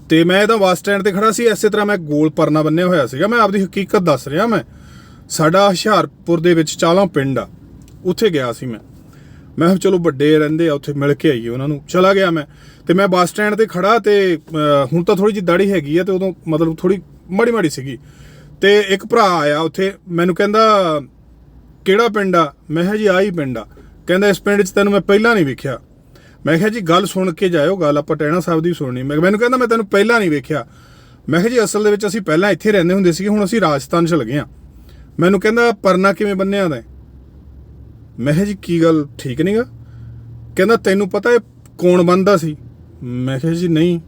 ਤੇ ਮੈਂ ਇਹਦਾ ਬੱਸ ਸਟੈਂਡ ਤੇ ਖੜਾ ਸੀ ਐਸੇ ਤਰ੍ਹਾਂ ਮੈਂ ਗੋਲ ਪਰਨਾ ਬੰਨਿਆ ਹੋਇਆ ਸੀਗਾ। ਮੈਂ ਆਪਦੀ ਹਕੀਕਤ ਦੱਸ ਰਿਹਾ ਮੈਂ। ਸਾਡਾ ਹੁਸ਼ਿਆਰਪੁਰ ਦੇ ਵਿੱਚ ਚਾਲਾਂ ਪਿੰਡ ਆ। ਉੱਥੇ ਗਿਆ ਸੀ ਮੈਂ। ਮੈਂ ਕਿਹਾ ਚਲੋ ਵੱਡੇ ਰਹਿੰਦੇ ਆ, ਉੱਥੇ ਮਿਲ ਕੇ ਆਈਏ ਉਹਨਾਂ ਨੂੰ। ਚਲਾ ਗਿਆ ਮੈਂ। ਤੇ ਮੈਂ ਬੱਸ ਸਟੈਂਡ ਤੇ ਖੜਾ ਤੇ ਹੁਣ ਤਾਂ ਥੋੜੀ ਜਿਹੀ ਦਾੜੀ ਹੈਗੀ ਆ ਤੇ ਉਦੋਂ ਮਤਲਬ ਥੋੜੀ ਮਾੜੀ ਮਾੜੀ ਸੀਗੀ। ਤੇ ਇੱਕ ਭਰਾ ਆਇਆ ਉੱਥੇ, ਮੈਨੂੰ ਕਹਿੰਦਾ, ਕਿਹੜਾ ਪਿੰਡ ਆ? ਮੈਂ ਕਿਹਾ, ਜੀ ਆ ਹੀ ਪਿੰਡ ਆ। ਕਹਿੰਦਾ, ਇਸ ਪਿੰਡ 'ਚ ਤੈਨੂੰ ਮੈਂ ਪਹਿਲਾਂ ਨਹੀਂ ਵੇਖਿਆ। ਮੈਂ ਕਿਹਾ, ਜੀ, ਗੱਲ ਸੁਣ ਕੇ ਜਾਇਓ, ਗੱਲ ਆਪਾਂ ਟੈਣਾ ਸਾਹਿਬ ਦੀ ਸੁਣਨੀ। ਮੈਂ ਮੈਨੂੰ ਕਹਿੰਦਾ, ਮੈਂ ਤੈਨੂੰ ਪਹਿਲਾਂ ਨਹੀਂ ਵੇਖਿਆ। ਮੈਂ ਕਿਹਾ, ਜੀ, ਅਸਲ ਦੇ ਵਿੱਚ ਅਸੀਂ ਪਹਿਲਾਂ ਇੱਥੇ ਰਹਿੰਦੇ ਹੁੰਦੇ ਸੀਗੇ, ਹੁਣ ਅਸੀਂ ਰਾਜਸਥਾਨ 'ਚ ਲੱਗੇ ਆ ਮੈਨੂੰ ਕਹਿੰਦਾ, ਪਰਨਾ ਕਿਵੇਂ ਬੰਨਿਆ ਦਾ ਮੈਂ ਕਿਹਾ, ਜੀ, ਕੀ ਗੱਲ ਠੀਕ ਨਹੀਂਗਾ ਕਹਿੰਦਾ, ਤੈਨੂੰ ਪਤਾ ਇਹ ਕੌਣ ਬੰਦਾ ਸੀ? ਮੈਂ ਕਿਹਾ ਜੀ ਨਹੀਂ।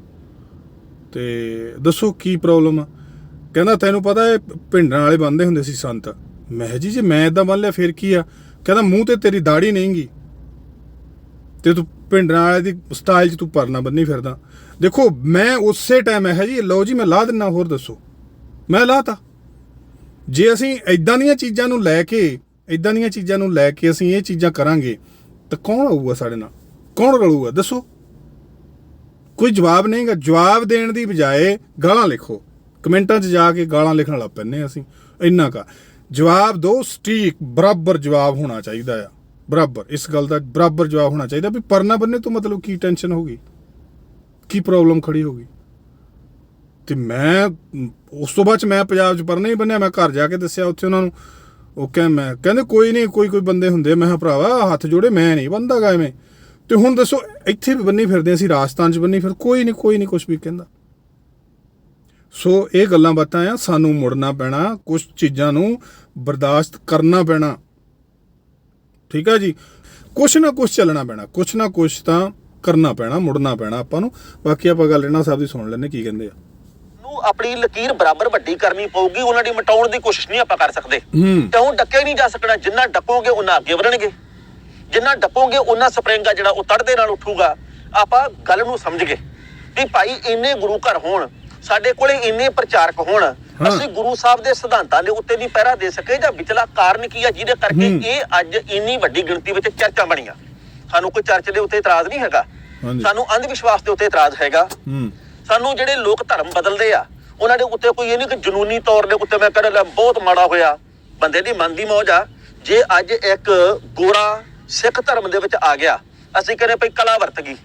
ਤੇ ਦੱਸੋ ਕੀ ਪ੍ਰੋਬਲਮ ਆ? ਕਹਿੰਦਾ ਤੈਨੂੰ ਪਤਾ ਇਹ ਪਿੰਡਾਂ ਵਾਲੇ ਬੰਦੇ ਹੁੰਦੇ ਸੀ ਸੰਤ। ਮੈਂ ਕਿਹਾ ਜੀ, ਜੇ ਮੈਂ ਇਦਾਂ ਬੰਨ ਲਿਆ, ਫਿਰ ਕੀ ਆ? ਕਹਿੰਦਾ ਮੂੰਹ ਤੇ ਤੇਰੀ ਦਾੜੀ ਨਹੀਂਗੀ। ਤੇ ਤੂੰ ਪਿੰਡਾਂ ਵਾਲੇ ਦੀ ਸਟਾਈਲ 'ਚ ਤੂੰ ਪਰਨਾ ਬੰਨੀ ਫਿਰਦਾ। ਦੇਖੋ, ਮੈਂ ਉਸੇ ਟਾਈਮ ਹੈ ਜੀ, ਲਓ ਜੀ, ਮੈਂ ਲਾ ਦਿੰਨਾ, ਹੋਰ ਦੱਸੋ। ਮੈਂ ਲਾਤਾ। ਜੇ ਅਸੀਂ ਇਦਾਂ ਦੀਆਂ ਚੀਜ਼ਾਂ ਨੂੰ ਲੈ ਕੇ ਇਦਾਂ ਦੀਆਂ ਚੀਜ਼ਾਂ ਨੂੰ ਲੈ ਕੇ ਅਸੀਂ ਇਹ ਚੀਜ਼ਾਂ ਕਰਾਂਗੇ, ਤਾਂ ਕੌਣ ਆਊਗਾ ਸਾਡੇ ਨਾਲ? ਕੌਣ ਰਲੂਗਾ? ਦੱਸੋ। ਕੋਈ ਜਵਾਬ ਨਹੀਂਗਾ ਜਵਾਬ ਦੇਣ ਦੀ ਬਜਾਏ ਗਾਲਾਂ ਲਿਖੋ। ਕਮੈਂਟਾਂ 'ਚ ਜਾ ਕੇ ਗਾਲਾਂ ਲਿਖਣ ਲੱਗ ਪੈਂਦੇ ਹਾਂ ਅਸੀਂ। ਇੰਨਾ ਕਾ ਜਵਾਬ ਦਿਓ ਸਟੀਕ, ਬਰਾਬਰ ਜਵਾਬ ਹੋਣਾ ਚਾਹੀਦਾ ਆ। ਬਰਾਬਰ, ਇਸ ਗੱਲ ਦਾ ਬਰਾਬਰ ਜਵਾਬ ਹੋਣਾ ਚਾਹੀਦਾ ਵੀ ਪਰਨਾ ਬੰਨੇ ਤੋਂ ਮਤਲਬ ਕੀ ਟੈਨਸ਼ਨ ਹੋਗੀ ਕੀ ਪ੍ਰੋਬਲਮ ਖੜੀ ਹੋਗੀ ਤੇ ਮੈਂ, ਉਸ ਤੋਂ ਬਾਅਦ ਚ ਮੈਂ ਪੰਜਾਬ ਚ ਪਰਨਾ ਹੀ ਬੰਨਿਆ। ਮੈਂ ਘਰ ਜਾ ਕੇ ਦੱਸਿਆ ਉੱਥੇ ਉਹਨਾਂ ਨੂੰ। ਉਹ ਕਹਿੰਦੇ ਮੈਂ ਕਹਿੰਦੇ ਕੋਈ ਨਹੀਂ, ਕੋਈ ਕੋਈ ਬੰਦੇ ਹੁੰਦੇ। ਮੈਂ ਕਿਹਾ, ਭਰਾਵਾ, ਹੱਥ ਜੋੜੇ, ਮੈਂ ਨਹੀਂ ਬੰਦਾਗਾ ਐਵੇਂ। ਤੇ ਹੁਣ ਦੱਸੋ ਇੱਥੇ ਵੀ ਬੰਨੀ ਫਿਰਦੇ ਅਸੀਂ ਰਾਜਸਥਾਨ ਚ ਬੰਨੀ ਫਿਰ ਕੋਈ ਨਹੀਂ ਕੋਈ ਨਹੀਂ ਕੁਝ ਵੀ ਕਹਿੰਦਾ। ਸੋ ਇਹ ਗੱਲਾਂ ਬਾਤਾਂ ਆ ਸਾਨੂੰ ਮੁੜਨਾ ਪੈਣਾ ਕੁਝ ਚੀਜ਼ਾਂ ਨੂੰ ਬਰਦਾਸ਼ਤ ਕਰਨਾ ਪੈਣਾ। ਠੀਕ ਆ ਜੀ? ਕੁਛ ਨਾ ਕੁਛ ਚੱਲਣਾ ਪੈਣਾ ਕੁਛ ਨਾ ਕੁਛ ਤਾਂ ਕਰਨਾ ਪੈਣਾ ਮੁੜਨਾ ਪੈਣਾ ਆਪਾਂ ਨੂੰ। ਬਾਕੀ ਆਪਾਂ ਗੱਲ ਇਹਨਾਂ ਸਾਹਿਬ ਦੀ ਸੁਣ ਲੈਣੇ ਕੀ ਕਹਿੰਦੇ ਆ। ਨੂੰ ਆਪਣੀ ਲਕੀਰ ਬਰਾਬਰ ਵੱਡੀ ਕਰਨੀ ਪਊਗੀ ਉਹਨਾਂ ਦੀ ਮਟਾਉਣ ਦੀ ਕੋਸ਼ਿਸ਼ ਨਹੀਂ ਆਪਾਂ ਕਰ ਸਕਦੇ। ਹੂੰ। ਕਿਉਂ ਡੱਕੇ ਨਹੀਂ ਜਾ ਸਕਣਾ ਜਿੰਨਾ ਡੱਕੋਗੇ ਉਹਨਾਂ ਅੱਗੇ ਵਧਣਗੇ। ਜਿੰਨਾ ਡੱਕੋਗੇ ਉਹਨਾਂ ਸਪਰਿੰਗ ਆ ਜਿਹੜਾ ਉਹ ਤੜਦੇ ਨਾਲ ਉੱਠੂਗਾ। ਆਪਾਂ ਗੱਲ ਨੂੰ ਸਮਝ ਗਏ ਵੀ ਭਾਈ ਇੰਨੇ ਗੁਰੂ ਘਰ ਹੋਣ ਸਾਡੇ ਕੋਲੇ ਇੰਨੇ ਪ੍ਰਚਾਰਕ ਹੋਣ ਅਸੀਂ ਗੁਰੂ ਸਾਹਿਬ ਦੇ ਸਿਧਾਂਤਾਂ ਦੇ ਉੱਤੇ ਨਹੀਂ ਪਹਿਰਾ ਦੇ ਸਕੇ ਜਾਂ ਵਿਚਲਾ ਕਾਰਨ ਕੀ ਆ ਜਿਹਦੇ ਕਰਕੇ। ਇਹ ਅੱਜ ਇੰਨੀ ਵੱਡੀ ਗਿਣਤੀ ਵਿੱਚ ਚਰਚਾ ਬਣੀਆਂ। ਸਾਨੂੰ ਕੋਈ ਚਰਚ ਦੇ ਉੱਤੇ ਇਤਰਾਜ਼ ਨਹੀਂ ਹੈਗਾ। ਸਾਨੂੰ ਅੰਧ ਵਿਸ਼ਵਾਸ ਦੇ ਉੱਤੇ ਇਤਰਾਜ਼ ਹੈਗਾ। ਸਾਨੂੰ ਜਿਹੜੇ ਲੋਕ ਧਰਮ ਬਦਲਦੇ ਆ ਉਹਨਾਂ ਦੇ ਉੱਤੇ ਕੋਈ ਇਹ ਨਹੀਂ ਕਿ ਜਨੂਨੀ ਤੌਰ ਦੇ ਉੱਤੇ ਮੈਂ ਕਹਿੰਦਾ ਬਹੁਤ ਮਾੜਾ ਹੋਇਆ। ਬੰਦੇ ਦੀ ਮਨ ਦੀ ਮੌਜ ਆ। ਜੇ ਅੱਜ ਇੱਕ ਗੋਰਾ ਸਿੱਖ ਧਰਮ ਦੇ ਵਿੱਚ ਆ ਗਿਆ। ਅਸੀਂ ਕਹਿੰਦੇ ਭਈ ਕਲਾ ਵਰਤ ਗਈ।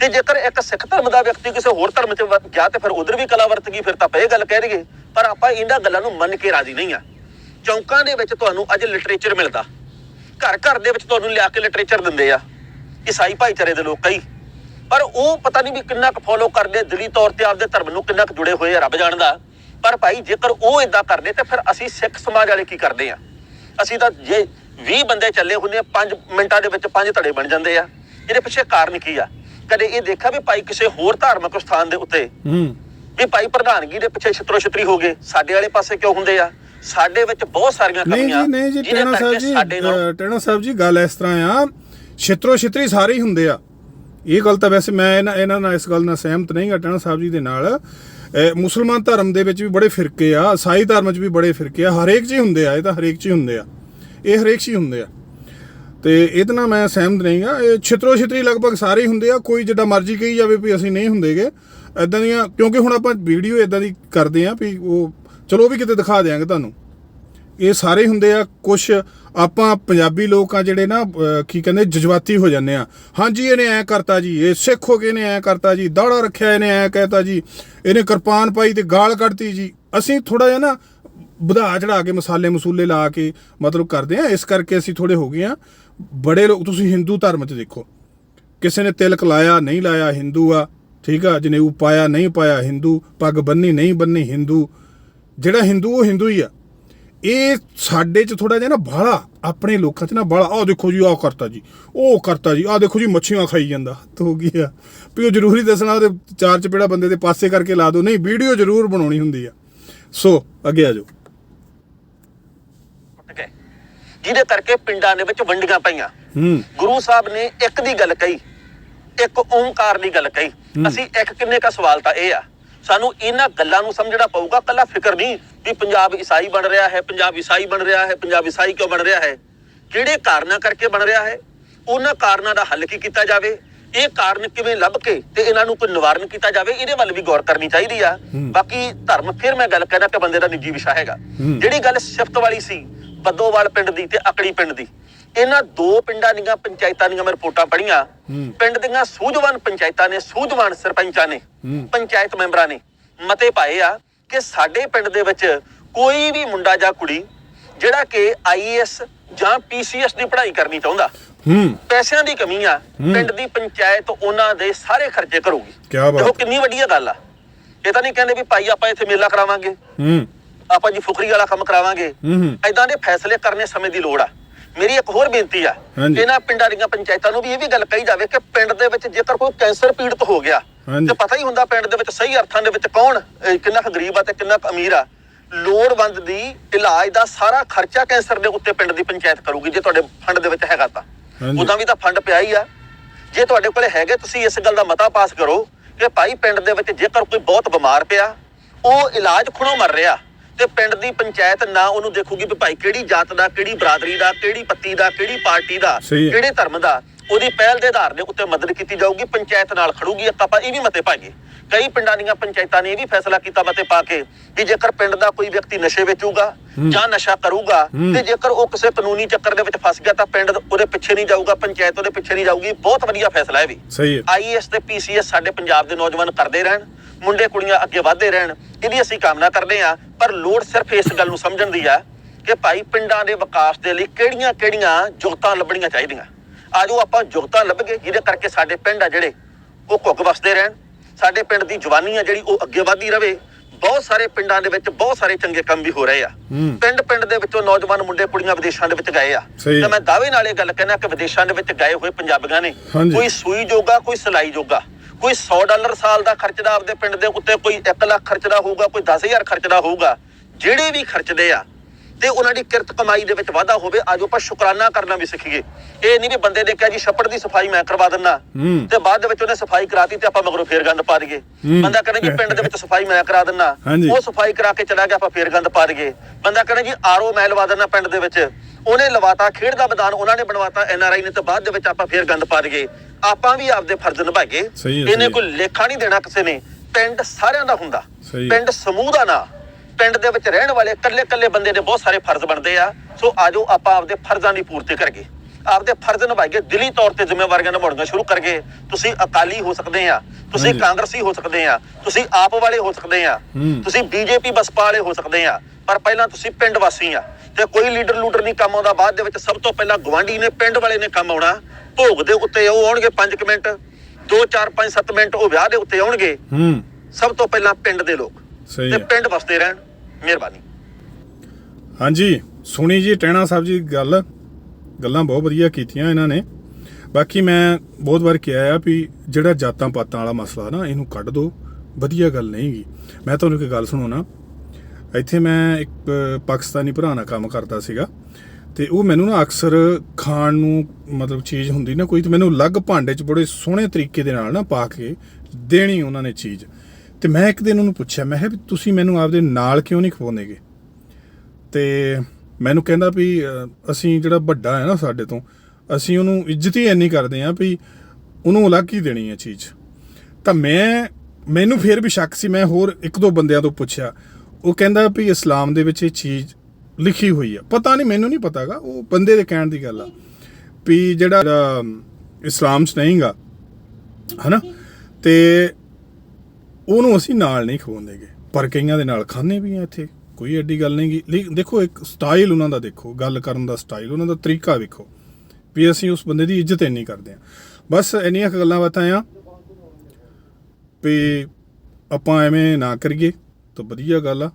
ਤੇ ਜੇਕਰ ਇੱਕ ਸਿੱਖ ਧਰਮ ਦਾ ਵਿਅਕਤੀ ਕਿਸੇ ਹੋਰ ਧਰਮ 'ਚ ਗਿਆ ਤੇ ਫਿਰ ਉਧਰ ਵੀ ਕਲਾ ਵਰਤ ਗਈ ਫਿਰ ਤਾਂ ਇਹ ਗੱਲ ਕਹਿ ਰਹੀਏ ਪਰ ਆਪਾਂ ਇਹਨਾਂ ਗੱਲਾਂ ਨੂੰ ਮੰਨ ਕੇ ਰਾਜ਼ੀ ਨਹੀਂ ਆ। ਚੌਂਕਾਂ ਦੇ ਵਿੱਚ ਤੁਹਾਨੂੰ ਅੱਜ ਲਿਟਰੇਚਰ ਮਿਲਦਾ। ਘਰ ਘਰ ਦੇ ਵਿੱਚ ਤੁਹਾਨੂੰ ਲਿਆ ਕੇ ਲਿਟਰੇਚਰ ਦਿੰਦੇ ਆ। ਈਸਾਈ ਭਾਈਚਾਰੇ ਦੇ ਲੋਕ ਕਈ। ਪਰ ਉਹ ਪਤਾ ਨਹੀਂ ਵੀ ਕਿੰਨਾ ਕੁ ਫੋਲੋ ਕਰਦੇ ਦਿਲੀ ਤੌਰ ਤੇ ਆਪਦੇ ਧਰਮ ਨੂੰ ਕਿੰਨਾ ਕੁ ਜੁੜੇ ਹੋਏ ਆ ਰੱਬ ਜਾਣਦਾ। ਪਰ ਭਾਈ ਜੇਕਰ ਉਹ ਇਦਾਂ ਕਰਦੇ ਤੇ ਫਿਰ ਅਸੀਂ ਸਿੱਖ ਸਮਾਜ ਵਾਲੇ ਕੀ ਕਰਦੇ ਆ? ਅਸੀਂ ਤਾਂ ਜੇ 20 ਬੰਦੇ ਚੱਲੇ ਹੁੰਦੇ ਆ 5 ਮਿੰਟਾਂ ਦੇ ਵਿੱਚ ਪੰਜ ਧੜੇ ਬਣ ਜਾਂਦੇ ਆ। ਇਹਦੇ ਪਿੱਛੇ ਕਾਰਨ ਕੀ ਆ? ਕਦੇ ਇਹ ਦੇਖਿਆ ਵੀ ਭਾਈ ਕਿਸੇ ਹੋਰ ਧਾਰਮਿਕ ਸਥਾਨ ਦੇ ਉੱਤੇ? ਹੂੰ। ਵੀ ਭਾਈ ਪ੍ਰਧਾਨਗੀ ਦੇ ਪਿੱਛੇ ਛਤਰੋ ਛਤਰੀ ਹੋ ਗਏ ਸਾਡੇ ਵਾਲੇ ਪਾਸੇ ਕਿਉਂ ਹੁੰਦੇ ਆ? ਸਾਡੇ ਵਿੱਚ ਬਹੁਤ ਸਾਰੀਆਂ ਨਹੀਂ ਕਮੀਆਂ ਜੀ ਨਹੀਂ ਜੀ ਟੈਣਾ ਸਾਹਿਬ ਜੀ ਟੈਣਾ ਸਾਹਿਬ ਜੀ ਗੱਲ ਇਸ ਤਰ੍ਹਾਂ ਆ ਛਿਤਰੋ ਛਿਤਰੀ ਸਾਰੇ ਹੀ ਹੁੰਦੇ ਆ। ਇਹ ਗੱਲ ਤਾਂ ਵੈਸੇ ਮੈਂ ਇਹਨਾਂ ਇਹਨਾਂ ਨਾਲ ਇਸ ਗੱਲ ਨਾਲ ਸਹਿਮਤ ਨਹੀਂ ਗਾ ਟੈਣਾ ਸਾਹਿਬ ਜੀ ਦੇ ਨਾਲ। ਮੁਸਲਮਾਨ ਧਰਮ ਦੇ ਵਿੱਚ ਵੀ ਬੜੇ ਫਿਰਕੇ ਆ ਸਾਈ ਧਰਮ 'ਚ ਵੀ ਬੜੇ ਫਿਰਕੇ ਆ ਹਰੇਕ 'ਚ ਹੀ ਹੁੰਦੇ ਆ ਇਹ ਤਾਂ ਹਰੇਕ 'ਚ ਹੀ ਹੁੰਦੇ ਆ। ਇਹ ਹਰੇਕ 'ਚ ਹੀ ਹੁੰਦੇ ਆ। ਤੇ ਇਹਦੇ ਨਾਲ ਮੈਂ ਸਹਿਮਤ ਨਹੀਂ ਗਾ। ਇਹ ਛਿਤਰੋ ਛਿਤਰੀ ਲਗਭਗ ਸਾਰੇ ਹੁੰਦੇ ਆ। ਕੋਈ ਜਿੱਦਾਂ ਮਰਜ਼ੀ ਕਹੀ ਜਾਵੇ ਵੀ ਅਸੀਂ ਨਹੀਂ ਹੁੰਦੇਗੇ। ਐਦਾਂ ਦੀਆਂ, ਕਿਉਂਕਿ ਹੁਣ ਆਪਾਂ ਵੀਡੀਓ ਇਦਾਂ ਦੀ ਕਰਦੇ ਆ ਵੀ ਉਹ, ਚਲੋ ਉਹ ਵੀ ਕਿਤੇ ਦਿਖਾ ਦਿਆਂਗੇ ਤੁਹਾਨੂੰ। ਇਹ ਸਾਰੇ ਹੁੰਦੇ ਆ। ਕੁਝ ਆਪਾਂ ਪੰਜਾਬੀ ਲੋਕ ਆ ਜਿਹੜੇ ਨਾ ਕੀ ਕਹਿੰਦੇ, ਜਜ਼ਬਾਤੀ ਹੋ ਜਾਂਦੇ ਆ। ਹਾਂਜੀ, ਇਹਨੇ ਐ ਕਰਤਾ ਜੀ। ਇਹ ਸਿੱਖ ਹੋ ਗਏ ਨੇ ਐ ਕਰਤਾ ਜੀ। ਦਾੜਾ ਰੱਖਿਆ ਇਹਨੇ ਐ ਕਹਿਤਾ ਜੀ। ਇਹਨੇ ਕਿਰਪਾਨ ਪਾਈ ਤੇ ਗਾਲ ਕੱਢਤੀ ਜੀ। ਅਸੀਂ ਥੋੜਾ ਜਿਹਾ ਨਾ ਵਧਾ ਚੜਾ ਕੇ, ਮਸਾਲੇ ਮਸੂਲੇ ਲਾ ਕੇ ਮਤਲਬ ਕਰਦੇ ਆ। ਇਸ ਕਰਕੇ ਅਸੀਂ ਥੋੜੇ ਹੋ ਗਏ ਆ। ਬੜੇ ਲੋਕ, ਤੁਸੀਂ ਹਿੰਦੂ ਧਰਮ 'ਚ ਦੇਖੋ। ਕਿਸੇ ਨੇ ਤਿਲਕ ਲਾਇਆ, ਨਹੀਂ ਲਾਇਆ ਹਿੰਦੂ ਆ। ਠੀਕ ਆ? ਜਨੇਊ ਪਾਇਆ, ਨਹੀਂ ਪਾਇਆ ਹਿੰਦੂ ਪੱਗ ਬੰਨੀ, ਨਹੀਂ ਬੰਨੀ ਹਿੰਦੂ ਜਿਹੜਾ ਹਿੰਦੂ ਉਹ ਹਿੰਦੂ ਹੀ ਆ। ਇਹ ਸਾਡੇ ਚ ਥੋੜਾ ਜਿਹਾ ਨਾ ਬਾਲਾ ਆਪਣੇ ਲੋਕਾਂ ਚ ਨਾ ਬਾਲਾ ਆਹ ਦੇਖੋ ਜੀ, ਆਹ ਕਰਤਾ ਜੀ, ਉਹ ਕਰਤਾ ਜੀ, ਆਹ ਦੇਖੋ ਜੀ, ਮੱਛੀਆਂ ਖਾਈ ਜਾਂਦਾ। ਹੱਥ ਹੋ ਗਈ ਆ? ਵੀ ਉਹ ਜ਼ਰੂਰੀ ਦੱਸਣਾ ਉਹਦੇ ਚਾਰ ਚਪੇੜਾ ਬੰਦੇ ਦੇ ਪਾਸੇ ਕਰਕੇ ਲਾ ਦਿਓ। ਨਹੀਂ, ਵੀਡੀਓ ਜ਼ਰੂਰ ਬਣਾਉਣੀ ਹੁੰਦੀ ਆ। ਸੋ, ਅੱਗੇ ਆ ਜਾਓ ਟੁੱਟ ਗਏ ਜਿਹਦੇ ਕਰਕੇ ਪਿੰਡਾਂ ਦੇ ਵਿੱਚ ਵੰਡੀਆਂ ਪਈਆਂ। ਹੂੰ। ਗੁਰੂ ਸਾਹਿਬ ਨੇ ਇੱਕ ਦੀ ਗੱਲ ਕਹੀ ਇੱਕ ਓੰਕਾਰ ਦੀ ਗੱਲ ਕਹੀ। ਅਸੀਂ ਇੱਕ ਕਿੰਨੇ ਦਾ ਸਵਾਲ ਤਾਂ ਇਹ ਆ ਸਾਨੂੰ ਇਹਨਾਂ ਗੱਲਾਂ ਨੂੰ ਸਮਝਣਾ ਪਊਗਾ ਕੱਲਾ ਫਿਕਰ ਨਹੀਂ ਵੀ ਪੰਜਾਬ ਈਸਾਈ ਬਣ ਰਿਹਾ ਹੈ ਪੰਜਾਬ ਈਸਾਈ ਬਣ ਰਿਹਾ ਹੈ ਪੰਜਾਬ ਈਸਾਈ ਕਿਉਂ ਬਣ ਰਿਹਾ ਹੈ। ਕਿਹੜੇ ਕਾਰਨਾਂ ਕਰਕੇ ਬਣ ਰਿਹਾ ਹੈ ਉਹਨਾਂ ਕਾਰਨਾਂ ਦਾ ਹੱਲ ਕੀ ਕੀਤਾ ਜਾਵੇ ਇਹ ਕਾਰਨ ਕਿਵੇਂ ਲੱਭ ਕੇ ਤੇ ਇਹਨਾਂ ਨੂੰ ਕੋਈ ਨਿਵਾਰਨ ਕੀਤਾ ਜਾਵੇ ਇਹਦੇ ਵੱਲ ਵੀ ਗੌਰ ਕਰਨੀ ਚਾਹੀਦੀ ਆ। ਬਾਕੀ ਧਰਮ ਫਿਰ ਮੈਂ ਗੱਲ ਕਹਿਣਾ ਕਿ ਬੰਦੇ ਦਾ ਨਿੱਜੀ ਵਿਸ਼ਾ ਹੈਗਾ। ਜਿਹੜੀ ਗੱਲ ਸਿਫਤ ਵਾਲੀ ਸੀ ਬੱਦੋਵਾਲ ਪਿੰਡ ਦੀ ਤੇ ਅਕੜੀ ਪਿੰਡ ਦੀ। ਇਹਨਾਂ ਦੋ ਪਿੰਡਾਂ ਦੀਆਂ ਪੰਚਾਇਤਾਂ ਦੀਆਂ ਮੈਂ ਰਿਪੋਰਟਾਂ ਪੜ੍ਹੀਆਂ। ਪਿੰਡ ਦੀਆਂ ਸੂਝਵਾਨ ਪੰਚਾਇਤਾਂ ਨੇ ਸੂਝਵਾਨ ਸਰਪੰਚਾਂ ਨੇ ਪੰਚਾਇਤ ਮੈਂਬਰਾਂ ਨੇ ਮਤੇ ਪਾਏ ਆ ਕਿ ਸਾਡੇ ਪਿੰਡ ਦੇ ਵਿੱਚ ਕੋਈ ਵੀ ਮੁੰਡਾ ਜਾਂ ਕੁੜੀ ਜਿਹੜਾ ਕਿ ਆਈਏਐਸ ਜਾਂ ਪੀਸੀਐਸ ਦੀ ਪੜ੍ਹਾਈ ਕਰਨੀ ਚਾਹੁੰਦਾ ਹੂੰ। ਪੈਸਿਆਂ ਦੀ ਕਮੀ ਆ ਪਿੰਡ ਦੀ ਪੰਚਾਇਤ ਉਹਨਾਂ ਦੇ ਸਾਰੇ ਖਰਚੇ ਕਰੂਗੀ। ਕਿਆ ਬਾਤ। ਦੇਖੋ ਕਿੰਨੀ ਵੱਡੀ ਗੱਲ ਆ। ਇਹ ਤਾਂ ਨਹੀਂ ਕਹਿੰਦੇ ਵੀ ਭਾਈ ਆਪਾਂ ਇੱਥੇ ਮੇਲਾ ਕਰਾਵਾਂਗੇ। ਹੂੰ। ਆਪਾਂ ਜੀ ਫੁਕਰੀ ਵਾਲਾ ਕੰਮ ਕਰਾਵਾਂਗੇ। ਐਦਾਂ ਦੇ ਫੈਸਲੇ ਕਰਨੇ ਸਮੇਂ ਦੀ ਲੋੜ ਆ। ਮੇਰੀ ਇੱਕ ਹੋਰ ਬੇਨਤੀ ਆ। ਇਹਨਾਂ ਪਿੰਡਾਂ ਦੀਆਂ ਪੰਚਾਇਤਾਂ ਨੂੰ ਵੀ ਇਹ ਵੀ ਗੱਲ ਕਹੀ ਜਾਵੇ ਕਿ ਪਿੰਡ ਦੇ ਵਿੱਚ ਜੇਕਰ ਕੋਈ ਕੈਂਸਰ ਪੀੜਤ ਹੋ ਗਿਆ। ਤੇ ਪਤਾ ਹੀ ਹੁੰਦਾ ਪਿੰਡ ਦੇ ਵਿੱਚ ਸਹੀ ਅਰਥਾਂ ਦੇ ਵਿੱਚ ਕੌਣ ਕਿੰਨਾ ਕੁ ਗਰੀਬ ਆ ਤੇ ਕਿੰਨਾ ਕੁ ਅਮੀਰ ਆ। ਲੋੜਵੰਦ ਦੀ ਇਲਾਜ ਦਾ ਸਾਰਾ ਖਰਚਾ ਕੈਂਸਰ ਦੇ ਉੱਤੇ ਪਿੰਡ ਦੀ ਪੰਚਾਇਤ ਕਰੂਗੀ ਜੇ ਤੁਹਾਡੇ ਫੰਡ ਦੇ ਵਿੱਚ ਹੈਗਾ ਤਾਂ। ਉਦਾਂ ਵੀ ਤਾਂ ਫੰਡ ਪਿਆ ਹੀ ਆ। ਜੇ ਤੁਹਾਡੇ ਕੋਲੇ ਹੈਗੇ ਤੁਸੀਂ ਇਸ ਗੱਲ ਦਾ ਮਤਾ ਪਾਸ ਕਰੋ ਕਿ ਭਾਈ ਪਿੰਡ ਦੇ ਵਿੱਚ ਜੇਕਰ ਕੋਈ ਬਹੁਤ ਬਿਮਾਰ ਪਿਆ ਉਹ ਇਲਾਜ ਖੁਣੋਂ ਮਰ ਰਿਹਾ ਤੇ ਪਿੰਡ ਦੀ ਪੰਚਾਇਤ ਨਾ ਉਹਨੂੰ ਦੇਖੂਗੀ ਵੀ ਭਾਈ ਕਿਹੜੀ ਜਾਤ ਦਾ ਕਿਹੜੀ ਬਰਾਦਰੀ ਦਾ ਕਿਹੜੀ ਪੱਤੀ ਦਾ ਕਿਹੜੀ ਪਾਰਟੀ ਦਾ। ਕਿਹੜੇ ਧਰਮ ਦਾ ਉਹਦੀ ਪਹਿਲ ਦੇ ਆਧਾਰ ਦੇ ਉੱਤੇ ਮਦਦ ਕੀਤੀ ਜਾਊਗੀ ਪੰਚਾਇਤ ਨਾਲ ਖੜੂਗੀ ਆਪਾਂ ਇਹ ਵੀ ਮਤੇ ਪਾਈਏ। ਕਈ ਪਿੰਡਾਂ ਦੀਆਂ ਪੰਚਾਇਤਾਂ ਨੇ ਇਹ ਵੀ ਫੈਸਲਾ ਕੀਤਾ ਮਤੇ ਪਾ ਕੇ ਕਿ ਜੇਕਰ ਪਿੰਡ ਦਾ ਕੋਈ ਵਿਅਕਤੀ ਨਸ਼ੇ ਵੇਚੂਗਾ ਜਾਂ ਨਸ਼ਾ ਕਰੂਗਾ। ਤੇ ਜੇਕਰ ਉਹ ਕਿਸੇ ਕਾਨੂੰਨੀ ਚੱਕਰ ਦੇ ਵਿੱਚ ਫਸ ਗਿਆ ਤਾਂ ਪਿੰਡ ਉਹਦੇ ਪਿੱਛੇ ਨਹੀਂ ਜਾਊਗਾ ਪੰਚਾਇਤ ਉਹਦੇ ਪਿੱਛੇ ਨਹੀਂ ਜਾਊਗੀ। ਬਹੁਤ ਵਧੀਆ ਫੈਸਲਾ ਹੈ ਵੀ। ਸਹੀ ਹੈ। ਆਈਐਸ ਤੇ ਪੀਸੀਐਸ ਸਾਡੇ ਪੰਜਾਬ ਦੇ ਨੌਜਵਾਨ ਕਰਦੇ ਰਹਿਣ। ਮੁੰਡੇ ਕੁੜੀਆਂ ਅੱਗੇ ਵਧਦੇ ਰਹਿਣ ਇਹਦੀ ਅਸੀਂ ਕਾਮਨਾ ਕਰਦੇ ਆ ਪਰ ਲੋੜ ਸਿਰਫ ਇਸ ਗੱਲ ਨੂੰ ਸਮਝਣ ਦੀ ਆ ਕਿ ਭਾਈ ਪਿੰਡਾਂ ਦੇ ਵਿਕਾਸ ਦੇ ਲਈ ਕਿਹੜੀਆਂ ਕਿਹੜੀਆਂ ਜੁਗਤਾਂ ਲੱਭਣੀਆਂ ਚਾਹੀਦੀਆਂ। ਆਜੋ ਆਪਾਂ ਜੁਗਤਾਂ ਲੱਭਗੇ ਜਿਹਦੇ ਕਰਕੇ ਸਾਡੇ ਪਿੰਡ ਆ ਜਿਹੜੇ ਉਹ ਘੁੱਗ ਵਸਦੇ ਰਹਿਣ। ਸਾਡੇ ਪਿੰਡ ਦੀ ਜਵਾਨੀ ਆ ਜਿਹੜੀ ਉਹ ਅੱਗੇ ਵਧਦੀ ਰਵੇ। ਬਹੁਤ ਸਾਰੇ ਪਿੰਡਾਂ ਦੇ ਵਿੱਚ ਬਹੁਤ ਸਾਰੇ ਚੰਗੇ ਕੰਮ ਵੀ ਹੋ ਰਹੇ ਆ। ਹੂੰ। ਪਿੰਡ ਪਿੰਡ ਦੇ ਵਿੱਚੋਂ ਨੌਜਵਾਨ ਮੁੰਡੇ ਕੁੜੀਆਂ ਵਿਦੇਸ਼ਾਂ ਦੇ ਵਿੱਚ ਗਏ ਆ। ਹੈ। ਤੇ ਮੈਂ ਦਾਅਵੇ ਨਾਲ ਇਹ ਗੱਲ ਕਹਿਣਾ ਕਿ ਵਿਦੇਸ਼ਾਂ ਦੇ ਵਿੱਚ ਗਏ ਹੋਏ ਪੰਜਾਬੀਆਂ ਨੇ। ਕੋਈ ਸੂਈ ਜੋਗਾ ਕੋਈ ਸਿਲਾਈ ਜੋਗਾ। ਕੋਈ 100 ਡਾਲਰ ਸਾਲ ਦਾ ਖਰਚਦਾ ਆਪਦੇ ਪਿੰਡ ਦੇ ਉੱਤੇ ਕੋਈ 1 ਲੱਖ ਖਰਚਦਾ ਹੋਊਗਾ ਕੋਈ 10000 ਖਰਚਦਾ ਹੋਊਗਾ ਜਿਹੜੇ ਵੀ ਖਰਚਦੇ ਆ ਤੇ ਉਹਨਾਂ ਦੀ ਕਿਰਤ ਕਮਾਈ ਦੇ ਵਿੱਚ ਵਾਧਾ ਹੋਵੇ ਆਜੋ ਆਪਾਂ ਸ਼ੁਕਰਾਨਾ ਕਰਨਾ ਵੀ ਸਿੱਖੀਏ ਇਹ ਨਹੀਂ ਵੀ ਬੰਦੇ ਨੇ ਕਿਹਾ ਜੀ ਛੱਪੜ ਦੀ ਸਫ਼ਾਈ ਮੈਂ ਕਰਵਾ ਦਿੰਨਾ। ਤੇ ਬਾਅਦ ਦੇ ਵਿੱਚ ਉਹਨੇ ਸਫ਼ਾਈ ਕਰਾਤੀ ਤੇ ਆਪਾਂ ਮਗਰੋਂ ਫੇਰ ਗੰਦ ਪਾ ਦਈਏ। ਬੰਦਾ ਕਹਿੰਦਾ ਜੀ ਪਿੰਡ ਦੇ ਵਿੱਚ ਸਫ਼ਾਈ ਮੈਂ ਕਰਾ ਦਿੰਨਾ। ਉਹ ਸਫ਼ਾਈ ਕਰਾ ਕੇ ਚਲਾ ਗਿਆ ਆਪਾਂ ਫੇਰ ਗੰਦ ਪਾ ਦਈਏ ਬੰਦਾ ਕਹਿੰਦਾ ਜੀ ਆਰਓ ਮੈਂ ਲਵਾ ਦਿੰਨਾ ਪਿੰਡ ਦੇ ਵਿੱਚ ਉਹਨੇ ਲਵਾਤਾ ਖੇਡ ਦਾ ਮੈਦਾਨ ਉਹਨਾਂ ਨੇ ਬਣਵਾਤਾ ਐਨਆਰਆਈ ਨੇ ਤੇ ਬਾਅਦ ਦੇ ਵਿੱਚ ਆਪਾਂ ਫੇਰ ਗੰਦ ਪਾ ਦਈਏ ਆਪਾਂ ਵੀ ਆਪਦੇ ਫਰਜ਼ ਹੈ, ਇਹਨੇ। ਕੋਈ ਲੇਖਾ ਨਹੀਂ ਦੇਣਾ ਕਿਸੇ ਨੇ। ਪਿੰਡ ਸਾਰਿਆਂ ਦਾ ਹੁੰਦਾ। ਪਿੰਡ ਸਮੂਹ ਦਾ ਨਾ। ਪਿੰਡ ਦੇ ਵਿੱਚ ਰਹਿਣ ਵਾਲੇ ਇਕੱਲੇ ਇਕੱਲੇ ਬੰਦੇ ਦੇ ਬਹੁਤ ਸਾਰੇ ਫਰਜ਼ ਬਣਦੇ ਆ। ਸੋ ਆਜੋ ਆਪਾਂ ਆਪਦੇ ਫਰਜ਼ਾਂ ਦੀ ਪੂਰਤੀ ਕਰੀਏ। ਆਪਦੇ ਫਰਜ਼ ਨਿਭਾਈਏ ਦਿਲੀ ਤੌਰ ਤੇ ਜ਼ਿੰਮੇਵਾਰੀਆਂ ਨਿਭਾਉਣੀਆਂ ਸ਼ੁਰੂ ਕਰਗੇ ਤੁਸੀਂ ਅਕਾਲੀ ਹੋ ਸਕਦੇ ਆ। ਤੁਸੀਂ। ਕਾਂਗਰਸੀ ਹੋ ਸਕਦੇ ਆ। ਤੁਸੀਂ ਆਪ ਵਾਲੇ ਹੋ ਸਕਦੇ ਆ। ਤੁਸੀਂ ਬੀਜੇਪੀ ਬਸਪਾ ਵਾਲੇ ਹੋ ਸਕਦੇ ਆ। ਪਰ ਪਹਿਲਾਂ ਤੁਸੀਂ ਪਿੰਡ ਵਾਸੀ ਆ। ਤੇ ਕੋਈ ਲੀਡਰ ਲੂਡਰ ਨਹੀਂ ਕੰਮ ਆਉਂਦਾ ਬਾਅਦ ਦੇ ਵਿੱਚ ਸਭ ਤੋਂ ਪਹਿਲਾਂ ਗਵਾਂਢੀ ਨੇ ਪਿੰਡ ਵਾਲੇ ਨੇ ਕੰਮ ਆਉਣਾ। ਭੋਗ ਦੇ ਉੱਤੇ ਉਹ ਆਉਣਗੇ 5 ਮਿੰਟ 2 4 5 7 ਮਿੰਟ ਉਹ ਵਿਆਹ ਦੇ ਉੱਤੇ ਆਉਣਗੇ। ਹੂੰ। ਸਭ ਤੋਂ ਪਹਿਲਾਂ ਪਿੰਡ ਦੇ ਲੋਕ ਸਹੀ ਤੇ ਹੈ। ਪਿੰਡ ਵਸਦੇ ਰਹਿਣ ਮਿਹਰਬਾਨੀ। ਹਾਂਜੀ ਸੁਣੀ ਜੀ ਟਹਿਣਾ ਸਾਹਿਬ ਜੀ ਗੱਲ। ਗੱਲਾਂ ਬਹੁਤ ਵਧੀਆ ਕੀਤੀਆਂ ਇਹਨਾਂ ਨੇ। ਬਾਕੀ ਮੈਂ ਬਹੁਤ ਵਾਰ ਕਿਹਾ ਆ ਵੀ ਜਿਹੜਾ ਜਾਤਾਂ ਪਾਤਾਂ ਵਾਲਾ ਮਸਲਾ ਨਾ ਇਹਨੂੰ ਕੱਢ ਦੋ। ਵਧੀਆ ਗੱਲ ਨਹੀਂਗੀ। ਮੈਂ ਤੁਹਾਨੂੰ ਇੱਕ ਗੱਲ ਸੁਣਾਉਣਾ। ਇੱਥੇ ਮੈਂ ਇੱਕ ਪਾਕਿਸਤਾਨੀ ਭਰਾ ਨਾਲ ਕੰਮ ਕਰਦਾ ਸੀਗਾ ਤੇ ਉਹ ਮੈਨੂੰ ਨਾ ਅਕਸਰ ਖਾਣ ਨੂੰ ਮਤਲਬ ਚੀਜ਼ ਹੁੰਦੀ ਨਾ ਕੋਈ ਤੇ ਮੈਨੂੰ ਅਲੱਗ ਭਾਂਡੇ 'ਚ ਬੜੇ ਸੋਹਣੇ ਤਰੀਕੇ ਦੇ ਨਾਲ ਨਾ ਪਾ ਕੇ ਦੇਣੀ ਉਹਨਾਂ ਨੇ ਚੀਜ਼। ਤੇ ਮੈਂ ਇੱਕ ਦਿਨ ਉਹਨੂੰ ਪੁੱਛਿਆ, ਮੈਂ ਕਿਹਾ ਵੀ ਤੁਸੀਂ ਮੈਨੂੰ ਆਪਦੇ ਨਾਲ ਕਿਉਂ ਨਹੀਂ ਖਵਾਉਂਦੇਗੇ? ਤੇ ਮੈਨੂੰ ਕਹਿੰਦਾ ਵੀ ਅਸੀਂ ਜਿਹੜਾ ਵੱਡਾ ਹੈ ਨਾ ਸਾਡੇ ਤੋਂ, ਅਸੀਂ ਉਹਨੂੰ ਇੱਜ਼ਤ ਹੀ ਇੰਨੀ ਕਰਦੇ ਆਂ ਵੀ ਉਹਨੂੰ ਅਲੱਗ ਹੀ ਦੇਣੀ ਹੈ ਚੀਜ਼। ਤਾਂ ਮੈਂ, ਮੈਨੂੰ ਫੇਰ ਵੀ ਸ਼ੱਕ ਸੀ, ਮੈਂ ਹੋਰ ਇੱਕ ਦੋ ਬੰਦਿਆਂ ਤੋਂ ਪੁੱਛਿਆ ਉਹ ਕਹਿੰਦਾ ਵੀ ਇਸਲਾਮ ਦੇ ਵਿੱਚ ਇਹ ਚੀਜ਼ ਲਿਖੀ ਹੋਈ ਆ। ਪਤਾ ਨਹੀਂ, ਮੈਨੂੰ ਨਹੀਂ ਪਤਾਗਾ। ਉਹ ਬੰਦੇ ਦੇ ਕਹਿਣ ਦੀ ਗੱਲ ਆ ਵੀ ਜਿਹੜਾ ਜਿਹੜਾ ਇਸਲਾਮ 'ਚ ਨਹੀਂਗਾ ਹਨਾ? ਤੇ ਉਹਨੂੰ ਅਸੀਂ ਨਾਲ ਨਹੀਂ ਖਵਾਉਂਦੇਗੇ ਪਰ ਕਈਆਂ ਦੇ ਨਾਲ ਖਾਣੇ ਵੀ ਆ ਇੱਥੇ। ਕੋਈ ਐਡੀ ਗੱਲ ਨਹੀਂਗੀ ਲੇਕਿਨ ਦੇਖੋ, ਇੱਕ ਸਟਾਈਲ ਉਹਨਾਂ ਦਾ ਦੇਖੋ। ਗੱਲ ਕਰਨ ਦਾ ਸਟਾਈਲ ਉਹਨਾਂ ਦਾ ਤਰੀਕਾ ਵੇਖੋ। ਵੀ ਅਸੀਂ ਉਸ ਬੰਦੇ ਦੀ ਇੱਜ਼ਤ ਇੰਨੀ ਕਰਦੇ ਆ। ਬਸ ਇੰਨੀਆਂ ਗੱਲਾਂ ਬਾਤਾਂ ਆ ਵੀ ਆਪਾਂ ਐਵੇਂ ਨਾ ਕਰੀਏ। ਤਾਂ ਵਧੀਆ ਗੱਲ ਆ।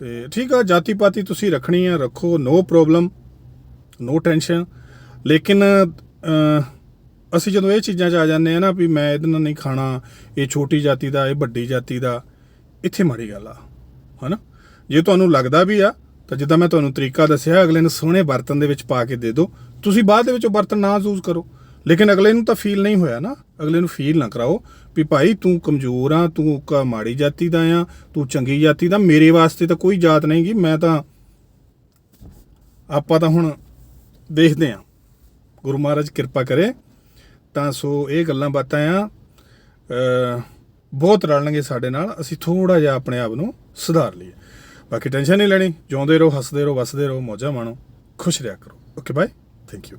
ਤੇ ਠੀਕ ਆ ਜਾਤੀ ਪਾਤੀ ਤੁਸੀਂ ਰੱਖਣੀ ਆ, ਰੱਖੋ ਨੋ ਪ੍ਰੋਬਲਮ ਨੋ ਟੈਨਸ਼ਨ ਲੇਕਿਨ ਅਸੀਂ ਜਦੋਂ ਇਹ ਚੀਜ਼ਾਂ 'ਚ ਆ ਜਾਂਦੇ ਆ ਨਾ ਵੀ ਮੈਂ ਇਹਦੇ ਨਾਲ ਨਹੀਂ ਖਾਣਾ, ਇਹ ਛੋਟੀ ਜਾਤੀ ਦਾ, ਇਹ ਵੱਡੀ ਜਾਤੀ ਦਾ, ਇੱਥੇ ਮਾੜੀ ਗੱਲ ਆ, ਹਨਾ? ਜੇ ਤੁਹਾਨੂੰ ਲੱਗਦਾ ਵੀ ਆ, ਤਾਂ ਜਿੱਦਾਂ ਮੈਂ ਤੁਹਾਨੂੰ ਤਰੀਕਾ ਦੱਸਿਆ, ਅਗਲੇ ਨੂੰ ਸੋਹਣੇ ਬਰਤਨ ਦੇ ਵਿੱਚ ਪਾ ਕੇ ਦੇ ਦਿਓ। ਤੁਸੀਂ ਬਾਅਦ ਦੇ ਵਿੱਚ ਉਹ ਬਰਤਨ ਨਾ ਯੂਜ਼ ਕਰੋ। ਲੇਕਿਨ ਅਗਲੇ ਨੂੰ ਤਾਂ ਫੀਲ ਨਹੀਂ ਹੋਇਆ ਨਾ। ਅਗਲੇ ਨੂੰ ਫੀਲ ਨਾ ਕਰਾਓ। ਵੀ ਭਾਈ ਤੂੰ ਕਮਜ਼ੋਰ ਆ, ਤੂੰ ਕਾ ਮਾੜੀ ਜਾਤੀ ਦਾ ਆ, ਤੂੰ ਚੰਗੀ ਜਾਤੀ ਦਾ, ਮੇਰੇ ਵਾਸਤੇ ਤਾਂ ਕੋਈ ਜਾਤ ਨਹੀਂਗੀ ਮੈਂ ਤਾਂ ਆਪਾਂ ਤਾਂ ਹੁਣ ਦੇਖਦੇ ਆ। ਗੁਰੂ ਮਹਾਰਾਜ ਕਿਰਪਾ ਕਰੇ, ਤਾਂ ਸੋ ਇਹ ਗੱਲਾਂ ਬਾਤਾਂ ਆ ਬਹੁਤ ਰਲਣਗੇ ਸਾਡੇ ਨਾਲ, ਅਸੀਂ ਥੋੜਾ ਜਿਹਾ ਆਪਣੇ ਆਪ ਨੂੰ ਸੁਧਾਰ ਲਈਏ। ਬਾਕੀ ਟੈਨਸ਼ਨ ਨਹੀਂ ਲੈਣੀ, ਜਿਉਂਦੇ ਰਹੋ, ਹੱਸਦੇ ਰਹੋ, ਵਸਦੇ ਰਹੋ, ਮੌਜਾਂ ਮਾਣੋ, ਖੁਸ਼ ਰਿਹਾ ਕਰੋ। Okay, bye. Thank you